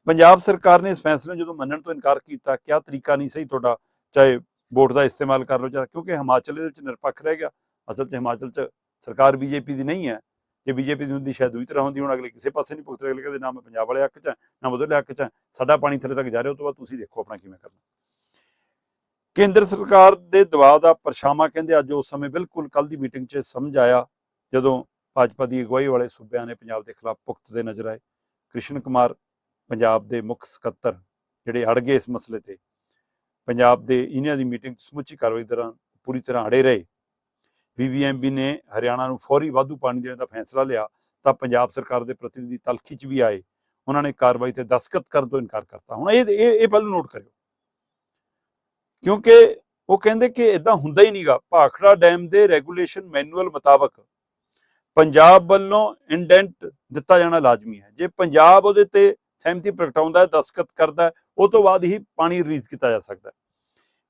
ਪੰਜਾਬ ਸਰਕਾਰ ਨੇ ਇਸ ਫੈਸਲੇ ਨੂੰ ਜਦੋਂ ਮੰਨਣ ਤੋਂ ਇਨਕਾਰ ਕੀਤਾ, ਕਿਆ ਤਰੀਕਾ ਨਹੀਂ ਸਹੀ ਤੁਹਾਡਾ? ਚਾਹੇ ਵੋਟ ਦਾ ਇਸਤੇਮਾਲ ਕਰ ਲਓ ਚਾਹੇ ਕਿਉਂਕਿ ਹਿਮਾਚਲ ਦੇ ਵਿੱਚ ਨਿਰਪੱਖ ਰਹਿ ਗਿਆ। ਅਸਲ 'ਚ ਹਿਮਾਚਲ 'ਚ ਸਰਕਾਰ ਬੀਜੇਪੀ ਦੀ ਨਹੀਂ ਹੈ। ਜੇ ਬੀਜੇਪੀ ਦੀ ਹੁੰਦੀ, ਸ਼ਾਇਦ ਦੂਜੀ ਤਰ੍ਹਾਂ ਹੁੰਦੀ, ਹੁਣ ਅਗਲੇ ਕਿਸੇ ਪਾਸੇ ਨਹੀਂ ਭੁਗਤ ਅਗਲੇ ਕਹਿੰਦੇ ਨਾ ਮੈਂ ਪੰਜਾਬ ਵਾਲੇ ਹੱਕ 'ਚ ਹਾਂ, ਨਾ ਉਹਦੇ ਹੱਕ 'ਚ ਹਾਂ। ਸਾਡਾ ਪਾਣੀ ਥੱਲੇ ਤੱਕ ਜਾ ਰਿਹਾ ਉਸ ਤੋਂ ਬਾਅਦ ਤੁਸੀਂ ਦੇਖੋ ਆਪਣਾ ਕਿਵੇਂ ਕਰਨਾ। ਕੇਂਦਰ ਸਰਕਾਰ ਦੇ ਦਬਾਅ ਦਾ ਪਰਛਾਵਾਂ ਕਹਿੰਦੇ ਅੱਜ ਉਸ ਸਮੇਂ ਬਿਲਕੁਲ ਕੱਲ ਦੀ ਮੀਟਿੰਗ 'ਚ ਸਮਝ ਆਇਆ, ਜਦੋਂ ਭਾਜਪਾ ਦੀ ਅਗਵਾਈ ਵਾਲੇ ਸੂਬਿਆਂ ਨੇ ਪੰਜਾਬ ਦੇ ਖਿਲਾਫ ਪੁਖਤ ਦੇ ਨਜ਼ਰ ਆਏ। ਕ੍ਰਿਸ਼ਨ ਕੁਮਾਰ ਪੰਜਾਬ ਦੇ ਮੁੱਖ ਸਕੱਤਰ ਜਿਹੜੇ ਅੜ ਗਏ ਇਸ ਮਸਲੇ ਤੇ, ਪੰਜਾਬ ਦੇ ਇਹਨਾਂ ਦੀ ਮੀਟਿੰਗ ਸਮੁੱਚੀ ਕਾਰਵਾਈ ਦੌਰਾਨ ਪੂਰੀ ਤਰ੍ਹਾਂ ਅੜੇ ਰਹੇ। ਬੀਬੀਐਮਬੀ ਨੇ ਹਰਿਆਣਾ ਨੂੰ ਫੌਰੀ ਵਾਧੂ ਪਾਣੀ ਦੇਣ ਦਾ ਫੈਸਲਾ ਲਿਆ, ਤਾਂ ਪੰਜਾਬ ਸਰਕਾਰ ਦੇ ਪ੍ਰਤੀਨਿਧੀ ਤਲਖੀ 'ਚ ਵੀ ਆਏ। ਉਹਨਾਂ ਨੇ ਕਾਰਵਾਈ ਤੇ ਦਸਤਖਤ ਕਰਨ ਤੋਂ ਇਨਕਾਰ ਕਰਤਾ। ਹੁਣ ਇਹ ਇਹ ਪਹਿਲੂ ਨੋਟ ਕਰਿਓ। ਕਿਉਂਕਿ ਉਹ ਕਹਿੰਦੇ ਕਿ ਇਦਾਂ ਹੁੰਦਾ ਹੀ ਨਹੀਂਗਾ। ਭਾਖੜਾ ਡੈਮ ਦੇ ਰੈਗੂਲੇਸ਼ਨ ਮੈਨੂਅਲ ਮੁਤਾਬਕ ਪੰਜਾਬ ਵੱਲੋਂ ਇੰਡੈਂਟ ਦਿੱਤਾ ਜਾਣਾ ਲਾਜ਼ਮੀ ਹੈ। ਜੇ ਪੰਜਾਬ ਉਹਦੇ ਤੇ ਸਹਿਮਤੀ ਪ੍ਰਗਟਾਉਂਦਾ ਹੈ, ਦਸਤਖਤ ਕਰਦਾ ਹੈ, ਉਹ ਤੋਂ ਬਾਅਦ ਹੀ ਪਾਣੀ ਰਿਲੀਜ਼ ਕੀਤਾ ਜਾ ਸਕਦਾ ਹੈ।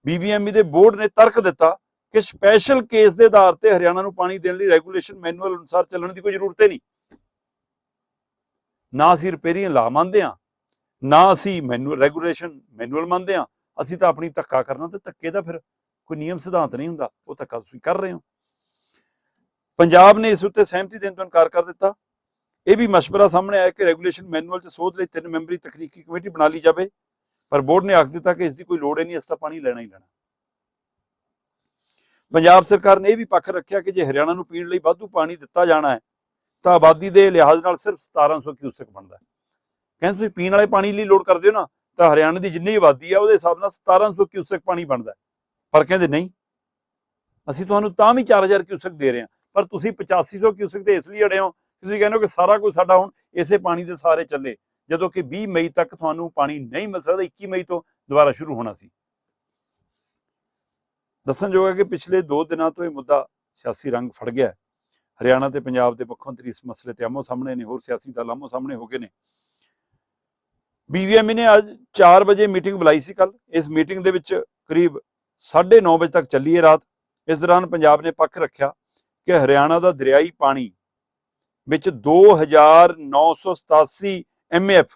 ਬੀਬੀਐਮਈ ਦੇ ਬੋਰਡ ਨੇ ਤਰਕ ਦਿੱਤਾ ਕਿ ਸਪੈਸ਼ਲ ਕੇਸ ਦੇ ਆਧਾਰ ਤੇ ਹਰਿਆਣਾ ਨੂੰ ਪਾਣੀ ਦੇਣ ਲਈ ਰੈਗੂਲੇਸ਼ਨ ਮੈਨੂਅਲ ਅਨੁਸਾਰ ਚੱਲਣ ਦੀ ਕੋਈ ਜ਼ਰੂਰਤ ਹੀ ਨਹੀਂ। ਨਾ ਅਸੀਂ ਰਿਪੇਰੀਆਂ ਲਾ ਮੰਨਦੇ ਆ ਨਾ ਅਸੀਂ ਮੈਨੂਅਲ ਰੈਗੂਲੇਸ਼ਨ ਮੈਨੂਅਲ ਮੰਨਦੇ ਆ ਅਸੀਂ ਤਾਂ ਆਪਣੀ ਧੱਕਾ ਕਰਨਾ ਤੇ ਧੱਕੇ ਦਾ ਫਿਰ ਕੋਈ ਨਿਯਮ ਸਿਧਾਂਤ ਨਹੀਂ ਹੁੰਦਾ, ਉਹ ਧੱਕਾ ਤੁਸੀਂ ਕਰ ਰਹੇ ਹੋ। ਪੰਜਾਬ ਨੇ ਇਸ ਉੱਤੇ ਸਹਿਮਤੀ ਦੇਣ ਤੋਂ ਇਨਕਾਰ ਕਰ ਦਿੱਤਾ। ਇਹ ਵੀ ਮਸ਼ਵਰਾ ਸਾਹਮਣੇ ਆਇਆ ਕਿ ਰੈਗੂਲੇਸ਼ਨ ਮੈਨੂਅਲ 'ਚ ਸੋਧ ਲਈ ਤਿੰਨ ਮੈਂਬਰੀ ਤਕਨੀਕੀ ਕਮੇਟੀ ਬਣਾ ਲਈ ਜਾਵੇ, ਪਰ ਬੋਰਡ ਨੇ ਆਖ ਦਿੱਤਾ ਕਿ ਇਸ ਦੀ ਕੋਈ ਲੋੜ ਹੀ ਨਹੀਂ ਇਸ ਦਾ ਪਾਣੀ ਲੈਣਾ ਹੀ ਲੈਣਾ। ਪੰਜਾਬ ਸਰਕਾਰ ਨੇ ਇਹ ਵੀ ਪੱਖ ਰੱਖਿਆ ਕਿ ਜੇ ਹਰਿਆਣਾ ਨੂੰ ਪੀਣ ਲਈ ਵਾਧੂ ਪਾਣੀ ਦਿੱਤਾ ਜਾਣਾ ਹੈ, ਤਾਂ ਆਬਾਦੀ ਦੇ ਲਿਹਾਜ਼ ਨਾਲ ਸਿਰਫ 1700 ਕਿਊਸਕ ਬਣਦਾ ਹੈ। ਕਹਿੰਦੇ ਤੁਸੀਂ ਪੀਣ ਵਾਲੇ ਪਾਣੀ ਲਈ ਲੋੜ ਕਰਦੇ ਹੋ ਨਾ, ਤਾਂ ਹਰਿਆਣਾ ਦੀ ਜਿੰਨੀ ਆਬਾਦੀ ਹੈ ਉਹਦੇ ਹਿਸਾਬ ਨਾਲ 1700 ਕਿਊਸਕ ਪਾਣੀ ਬਣਦਾ ਪਰ ਕਹਿੰਦੇ ਨਹੀਂ, ਅਸੀਂ ਤੁਹਾਨੂੰ ਤਾਂ ਵੀ 4000 ਕਿਊਸਕ ਦੇ ਰਹੇ ਹਾਂ, ਪਰ ਤੁਸੀਂ 8500 ਕਿਊਸਕ ਤੇ ਇਸ ਲਈ ਅੜੇ ਹੋ ਤੁਸੀਂ ਕਹਿੰਦੇ ਹੋ ਕਿ ਸਾਰਾ ਕੁਝ ਸਾਡਾ ਹੁਣ ਇਸੇ ਪਾਣੀ ਦੇ ਸਾਰੇ ਚੱਲੇ। ਜਦੋਂ ਕਿ 20 ਮਈ ਤੱਕ ਤੁਹਾਨੂੰ ਪਾਣੀ ਨਹੀਂ ਮਿਲ ਸਕਦਾ 21 ਮਈ ਤੋਂ ਦੁਬਾਰਾ ਸ਼ੁਰੂ ਹੋਣਾ ਸੀ। ਦੱਸਣਯੋਗ ਹੈ ਕਿ ਪਿਛਲੇ 2 ਦਿਨਾਂ ਤੋਂ ਇਹ ਮੁੱਦਾ ਸਿਆਸੀ ਰੰਗ ਫੜ ਗਿਆ ਹੈ। ਹਰਿਆਣਾ ਤੇ ਪੰਜਾਬ ਦੇ ਮੁੱਖ ਮੰਤਰੀ ਇਸ ਮਸਲੇ ਤੇ ਆਮੋ ਸਾਹਮਣੇ ਨੇ, ਹੋਰ ਸਿਆਸੀ ਦਲ ਆਮੋ ਸਾਹਮਣੇ ਹੋ ਗਏ ਨੇ। ਬੀਵੀਐਮ ਨੇ ਅੱਜ 4 ਵਜੇ ਮੀਟਿੰਗ ਬੁਲਾਈ ਸੀ ਕੱਲ ਇਸ ਮੀਟਿੰਗ ਦੇ ਵਿੱਚ ਕਰੀਬ 9:30 ਵਜੇ ਤੱਕ ਚੱਲੀ ਹੈ ਰਾਤ। ਇਸ ਦੌਰਾਨ ਪੰਜਾਬ ਨੇ ਪੱਖ ਰੱਖਿਆ ਕਿ ਹਰਿਆਣਾ ਦਾ ਦਰਿਆਈ ਪਾਣੀ ਵਿੱਚ 2987 ਐਮਐਫ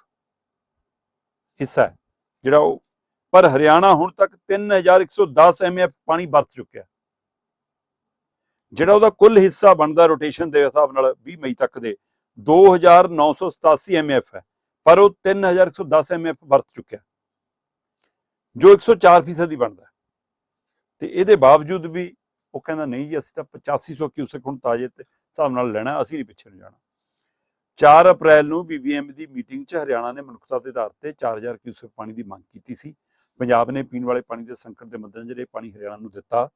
ਹਿੱਸਾ ਹੈ, ਜਿਹੜਾ ਉਹ ਪਰ ਹਰਿਆਣਾ ਹੁਣ ਤੱਕ 3110 ਐਮਐਫ ਪਾਣੀ ਵਰਤ ਚੁੱਕਿਆ ਹੈ। ਜਿਹੜਾ ਉਹਦਾ ਕੁੱਲ ਹਿੱਸਾ ਬਣਦਾ ਰੋਟੇਸ਼ਨ ਦੇ ਹਿਸਾਬ ਨਾਲ 20 ਮਈ ਤੱਕ ਦੇ 2987 ਐਮਐਫ ਹੈ, ਪਰ ਉਹ 3110 ਐਮਐਫ ਵਰਤ ਚੁੱਕਿਆ ਜੋ 104 ਫੀਸਦੀ ਬਣਦਾ ਤੇ ਇਹਦੇ ਬਾਵਜੂਦ ਵੀ ਉਹ ਕਹਿੰਦਾ, ਨਹੀਂ ਜੀ, ਅਸੀਂ ਤਾਂ 8500 ਕਿਊਸਕ ਹੁਣ ਤਾਜੇ ਤੇ ਹਿਸਾਬ ਨਾਲ ਲੈਣਾ, ਅਸੀਂ ਨਹੀਂ ਪਿੱਛੇ ਨੂੰ ਜਾਣਾ। 4 ਅਪ੍ਰੈਲ ਨੂੰ ਬੀਬੀਐਮ ਦੀ ਮੀਟਿੰਗ 'ਚ ਹਰਿਆਣਾ ਨੇ ਮਨੁੱਖਤਾ ਦੇ ਆਧਾਰ ਤੇ 4000 ਕਿਊਸਕ ਪਾਣੀ ਦੀ ਮੰਗ ਕੀਤੀ ਸੀ। ਪੰਜਾਬ ਨੇ ਪੀਣ ਵਾਲੇ ਪਾਣੀ ਦੇ ਸੰਕਟ ਦੇ ਮੱਦੇਨਜ਼ਰ ਇਹ ਪਾਣੀ ਹਰਿਆਣਾ ਨੂੰ ਦਿੱਤਾ।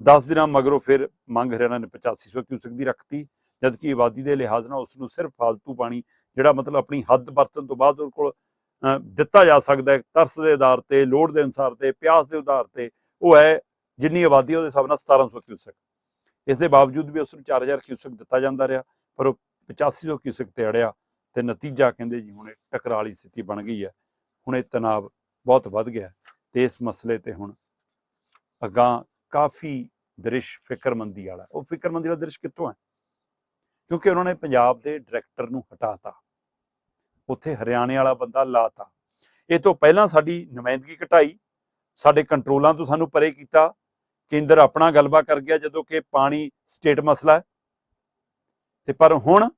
10 ਦਿਨਾਂ ਮਗਰੋਂ ਫਿਰ ਮੰਗ ਹਰਿਆਣਾ ਨੇ 8500 ਕਿਊਸਕ ਦੀ ਰੱਖਤੀ, ਜਦਕਿ ਆਬਾਦੀ ਦੇ ਲਿਹਾਜ਼ ਨਾਲ ਉਸ ਨੂੰ ਸਿਰਫ ਫालतू ਪਾਣੀ, ਜਿਹੜਾ ਮਤਲਬ ਆਪਣੀ ਹੱਦ ਵਰਤਣ ਤੋਂ ਬਾਅਦ ਉਹ ਕੋਲ ਦਿੱਤਾ ਜਾ ਸਕਦਾ ਹੈ, ਤਰਸ ਦੇ ਆਧਾਰ ਤੇ, ਲੋੜ ਦੇ ਅਨੁਸਾਰ ਤੇ, ਪਿਆਸ ਦੇ ਆਧਾਰ ਤੇ, ਉਹ ਹੈ ਜਿੰਨੀ ਆਬਾਦੀ ਉਹਦੇ ਹਿਸਾਬ ਨਾਲ 1700 ਕਿਊਸਕ। ਇਸ ਦੇ ਬਾਵਜੂਦ ਵੀ ਉਸ ਨੂੰ 4000 ਕਿਊਸਕ ਦਿੱਤਾ ਜਾਂਦਾ ਰਿਹਾ, ਪਰ ਉਹ 8500 ਕਿਊਸਕ ਤੇ ਅੜਿਆ ਤੇ ਨਤੀਜਾ ਕਹਿੰਦੇ ਜੀ ਹੁਣ ਇਹ ਟਕਰਾਅ ਵਾਲੀ ਸਥਿਤੀ ਬਣ ਗਈ ਹੈ। ਹੁਣ ਇਹ ਤਣਾਅ ਬਹੁਤ ਵੱਧ ਗਿਆ ਹੈ ਤੇ ਇਸ ਮਸਲੇ ਤੇ ਹੁਣ ਅਗਾਂਹ ਕਾਫੀ ਦ੍ਰਿਸ਼ ਫਿਕਰਮੰਦੀ ਵਾਲਾ ਉਹ ਫਿਕਰਮੰਦੀ ਵਾਲਾ ਦ੍ਰਿਸ਼ ਕਿੱਥੋਂ ਹੈ? ਕਿਉਂਕਿ ਉਹਨਾਂ ਨੇ ਪੰਜਾਬ ਦੇ ਡਾਇਰੈਕਟਰ ਨੂੰ ਹਟਾਤਾ। ਉੱਥੇ ਹਰਿਆਣੇ ਵਾਲਾ ਬੰਦਾ ਲਾਤਾ। ਇਹ ਤੋਂ ਪਹਿਲਾਂ ਸਾਡੀ ਨੁਮਾਇੰਦਗੀ ਘਟਾਈ, ਸਾਡੇ ਕੰਟਰੋਲਾਂ ਤੋਂ ਸਾਨੂੰ ਪਰੇ ਕੀਤਾ ਕੇਂਦਰ ਆਪਣਾ ਗਲਬਾ ਕਰ ਗਿਆ ਜਦੋਂ ਕਿ ਪਾਣੀ ਸਟੇਟ ਮਸਲਾ ਹੈ। ਤੇ ਪਰ ਹੁਣ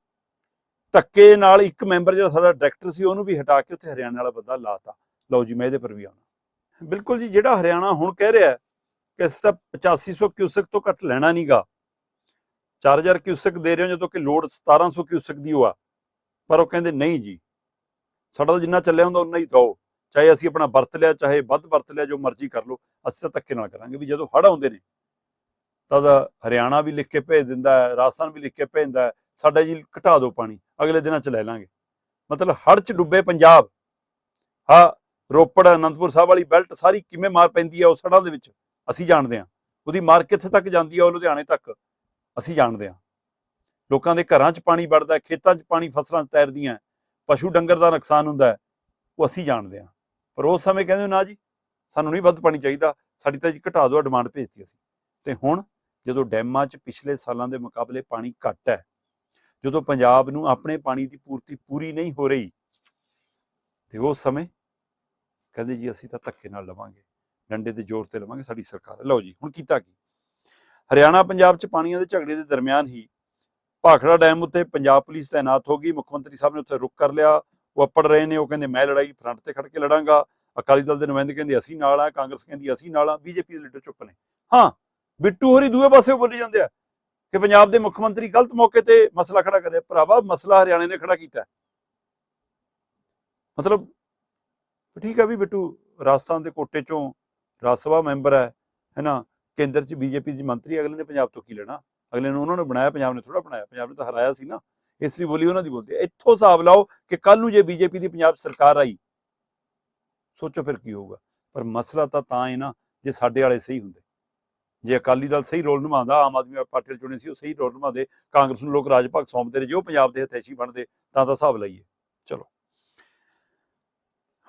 ਧੱਕੇ ਨਾਲ ਇੱਕ ਮੈਂਬਰ ਜਿਹੜਾ ਸਾਡਾ ਡਾਇਰੈਕਟਰ ਸੀ, ਉਹਨੂੰ ਵੀ ਹਟਾ ਕੇ ਉੱਥੇ ਹਰਿਆਣਾ ਵਾਲਾ ਬੰਦਾ ਲਾਤਾ। ਲਓ ਜੀ, ਮੈਂ ਇਹਦੇ ਪਰ ਵੀ ਆਉਣਾ। ਬਿਲਕੁਲ ਜੀ, ਜਿਹੜਾ ਹਰਿਆਣਾ ਹੁਣ ਕਹਿ ਰਿਹਾ ਕਿ ਅਸੀਂ ਤਾਂ 8500 ਕਿਊਸਕ ਤੋਂ ਘੱਟ ਲੈਣਾ ਨਹੀਂਗਾ 4000 ਕਿਊਸਕ ਦੇ ਰਹੇ ਹੋ ਜਦੋਂ ਕਿ ਲੋਡ 1700 ਕਿਊਸਕ ਦੀ ਹੋਆ ਪਰ ਉਹ ਕਹਿੰਦੇ, ਨਹੀਂ ਜੀ, ਸਾਡਾ ਤਾਂ ਜਿੰਨਾ ਚੱਲਿਆ ਹੁੰਦਾ ਉਨਾ ਹੀ ਦੋ ਚਾਹੇ ਅਸੀਂ ਆਪਣਾ ਵਰਤ ਲਿਆ, ਚਾਹੇ ਵੱਧ ਵਰਤ ਲਿਆ, ਜੋ ਮਰਜ਼ੀ ਕਰ ਲਓ। ਅਸੀਂ ਤਾਂ ਧੱਕੇ ਨਾਲ ਕਰਾਂਗੇ ਵੀ ਜਦੋਂ ਹੜ ਆਉਂਦੇ ਨੇ ਤਦ ਹਰਿਆਣਾ ਵੀ ਲਿਖ ਕੇ ਭੇਜ ਦਿੰਦਾ ਹੈ, ਰਾਜਸਥਾਨ ਵੀ ਲਿਖ ਕੇ ਭੇਜ ਦਿੰਦਾ ਹੈ, ਸਾਡਾ ਜੀ ਘਟਾ ਦਿਓ ਪਾਣੀ, ਅਗਲੇ ਦਿਨਾਂ ਚ ਲੈ ਲਾਂਗੇ। ਮਤਲਬ ਹੜ ਚ ਡੁੱਬੇ ਪੰਜਾਬ ਹਾਂ ਰੋਪੜ, ਅਨੰਦਪੁਰ ਸਾਹਿਬ ਵਾਲੀ ਬੈਲਟ ਸਾਰੀ ਕਿਵੇਂ ਮਾਰ ਪੈਂਦੀ ਹੈ ਉਸ ਹੜਾਂ ਦੇ ਵਿੱਚ, ਅਸੀਂ ਜਾਣਦੇ ਹਾਂ। ਉਹਦੀ ਮਾਰ ਕਿੱਥੇ ਤੱਕ ਜਾਂਦੀ ਹੈ ਉਹ ਲੁਧਿਆਣੇ ਤੱਕ, ਅਸੀਂ ਜਾਣਦੇ ਹਾਂ। ਲੋਕਾਂ ਦੇ ਘਰਾਂ 'ਚ ਪਾਣੀ ਵੜਦਾ ਹੈ, ਖੇਤਾਂ 'ਚ ਪਾਣੀ ਫਸਲਾਂ 'ਚ ਤੈਰਦੀਆਂ ਪਸ਼ੂ ਡੰਗਰ ਦਾ ਨੁਕਸਾਨ ਹੁੰਦਾ ਹੈ, ਉਹ ਅਸੀਂ ਜਾਣਦੇ ਹਾਂ। ਪਰ ਉਸ ਸਮੇਂ ਕਹਿੰਦੇ ਨਾ ਜੀ ਸਾਨੂੰ ਨਹੀਂ ਵੱਧ ਪਾਣੀ ਚਾਹੀਦਾ, ਸਾਡੀ ਤਾਂ ਜੀ ਘਟਾ ਦਿਓ ਡਿਮਾਂਡ ਭੇਜਤੀ ਅਸੀਂ। ਤੇ ਹੁਣ ਜਦੋਂ ਡੈਮਾਂ 'ਚ ਪਿਛਲੇ ਸਾਲਾਂ ਦੇ ਮੁਕਾਬਲੇ ਪਾਣੀ ਘੱਟ ਹੈ, ਜਦੋਂ ਪੰਜਾਬ ਨੂੰ ਆਪਣੇ ਪਾਣੀ ਦੀ ਪੂਰਤੀ ਪੂਰੀ ਨਹੀਂ ਹੋ ਰਹੀ, ਤੇ ਉਸ ਸਮੇਂ ਕਹਿੰਦੇ ਜੀ ਅਸੀਂ ਤਾਂ ਧੱਕੇ ਨਾਲ ਲਵਾਂਗੇ, ਡੰਡੇ ਦੇ ਜ਼ੋਰ ਤੇ ਲਵਾਂਗੇ, ਸਾਡੀ ਸਰਕਾਰ ਲਓ ਜੀ, ਹੁਣ ਕੀਤਾ ਕੀ? ਹਰਿਆਣਾ ਪੰਜਾਬ 'ਚ ਪਾਣੀਆਂ ਦੇ ਝਗੜੇ ਦੇ ਦਰਮਿਆਨ ਹੀ ਭਾਖੜਾ ਡੈਮ ਉੱਤੇ ਪੰਜਾਬ ਪੁਲਿਸ ਤਾਇਨਾਤ ਹੋ ਗਈ, ਮੁੱਖ ਮੰਤਰੀ ਸਾਹਿਬ ਨੇ ਉੱਥੇ ਰੁਕ ਕਰ ਲਿਆ, ਉਹ ਅੱਪੜ ਰਹੇ ਨੇ, ਉਹ ਕਹਿੰਦੇ ਮੈਂ ਲੜਾਈ ਫਰੰਟ ਤੇ ਖੜ ਕੇ ਲੜਾਂਗਾ। ਅਕਾਲੀ ਦਲ ਦੇ ਨੁਮਾਇੰਦੇ ਕਹਿੰਦੇ ਅਸੀਂ ਨਾਲ ਆ, ਕਾਂਗਰਸ ਕਹਿੰਦੀ ਅਸੀਂ ਨਾਲ ਆ, ਬੀਜੇਪੀ ਦੇ ਲੀਡਰ ਚੁੱਪ ਨੇ। ਹਾਂ, ਬਿੱਟੂ ਹੋਰੀ ਦੂਏ ਪਾਸੇ ਬੋਲੀ ਜਾਂਦੇ ਆ ਕਿ ਪੰਜਾਬ ਦੇ ਮੁੱਖ ਮੰਤਰੀ ਗਲਤ ਮੌਕੇ ਤੇ ਮਸਲਾ ਖੜਾ ਕਰਿਆ। ਭਰਾਵਾ, ਮਸਲਾ ਹਰਿਆਣੇ ਨੇ ਖੜਾ ਕੀਤਾ। ਮਤਲਬ ਠੀਕ ਹੈ ਵੀ ਬਿੱਟੂ, ਰਾਜਸਥਾਨ ਦੇ ਕੋਟੇ ਚੋਂ ਰਾਜ ਸਭਾ ਮੈਂਬਰ ਹੈ, ਹੈਨਾ? ਕੇਂਦਰ 'ਚ ਬੀਜੇਪੀ ਦੀ ਮੰਤਰੀ, ਅਗਲੇ ਨੇ ਪੰਜਾਬ ਤੋਂ ਕੀ ਲੈਣਾ? ਅਗਲੇ ਨੂੰ ਉਹਨਾਂ ਨੇ ਬਣਾਇਆ, ਪੰਜਾਬ ਨੇ ਥੋੜਾ ਬਣਾਇਆ। ਪੰਜਾਬ ਨੇ ਤਾਂ ਹਰਾਇਆ ਸੀ ਨਾ। ਇਸ ਲਈ ਬੋਲੀ ਉਹਨਾਂ ਦੀ ਬੋਲਦੀ ਇੱਥੋਂ ਹਿਸਾਬ ਲਾਓ ਕਿ ਕੱਲ ਨੂੰ ਜੇ ਬੀਜੇਪੀ ਦੀ ਪੰਜਾਬ ਸਰਕਾਰ ਆਈ ਸੋਚੋ ਫਿਰ ਕੀ ਹੋਊਗਾ। ਪਰ ਮਸਲਾ ਤਾਂ ਤਾਂ ਹੈ ਨਾ ਜੇ ਸਾਡੇ ਵਾਲੇ ਸਹੀ ਹੁੰਦੇ। ਜੇ ਅਕਾਲੀ ਦਲ ਸਹੀ ਰੋਲ ਨਿਭਾਉਂਦਾ, ਆਮ ਆਦਮੀ ਪਾਰਟੀ ਚੁਣੇ ਸੀ, ਉਹ ਸਹੀ ਰੋਲ ਨਿਭਾਉਂਦੇ, ਕਾਂਗਰਸ ਨੂੰ ਲੋਕ ਰਾਜ ਭਾਗ ਸੌਂਪਦੇ ਰਹੇ, ਜੇ ਪੰਜਾਬ ਦੇ ਹਤੈਸ਼ੀ ਬਣਦੇ, ਤਾਂ ਤਾਂ ਹਿਸਾਬ ਲਈਏ। ਚਲੋ।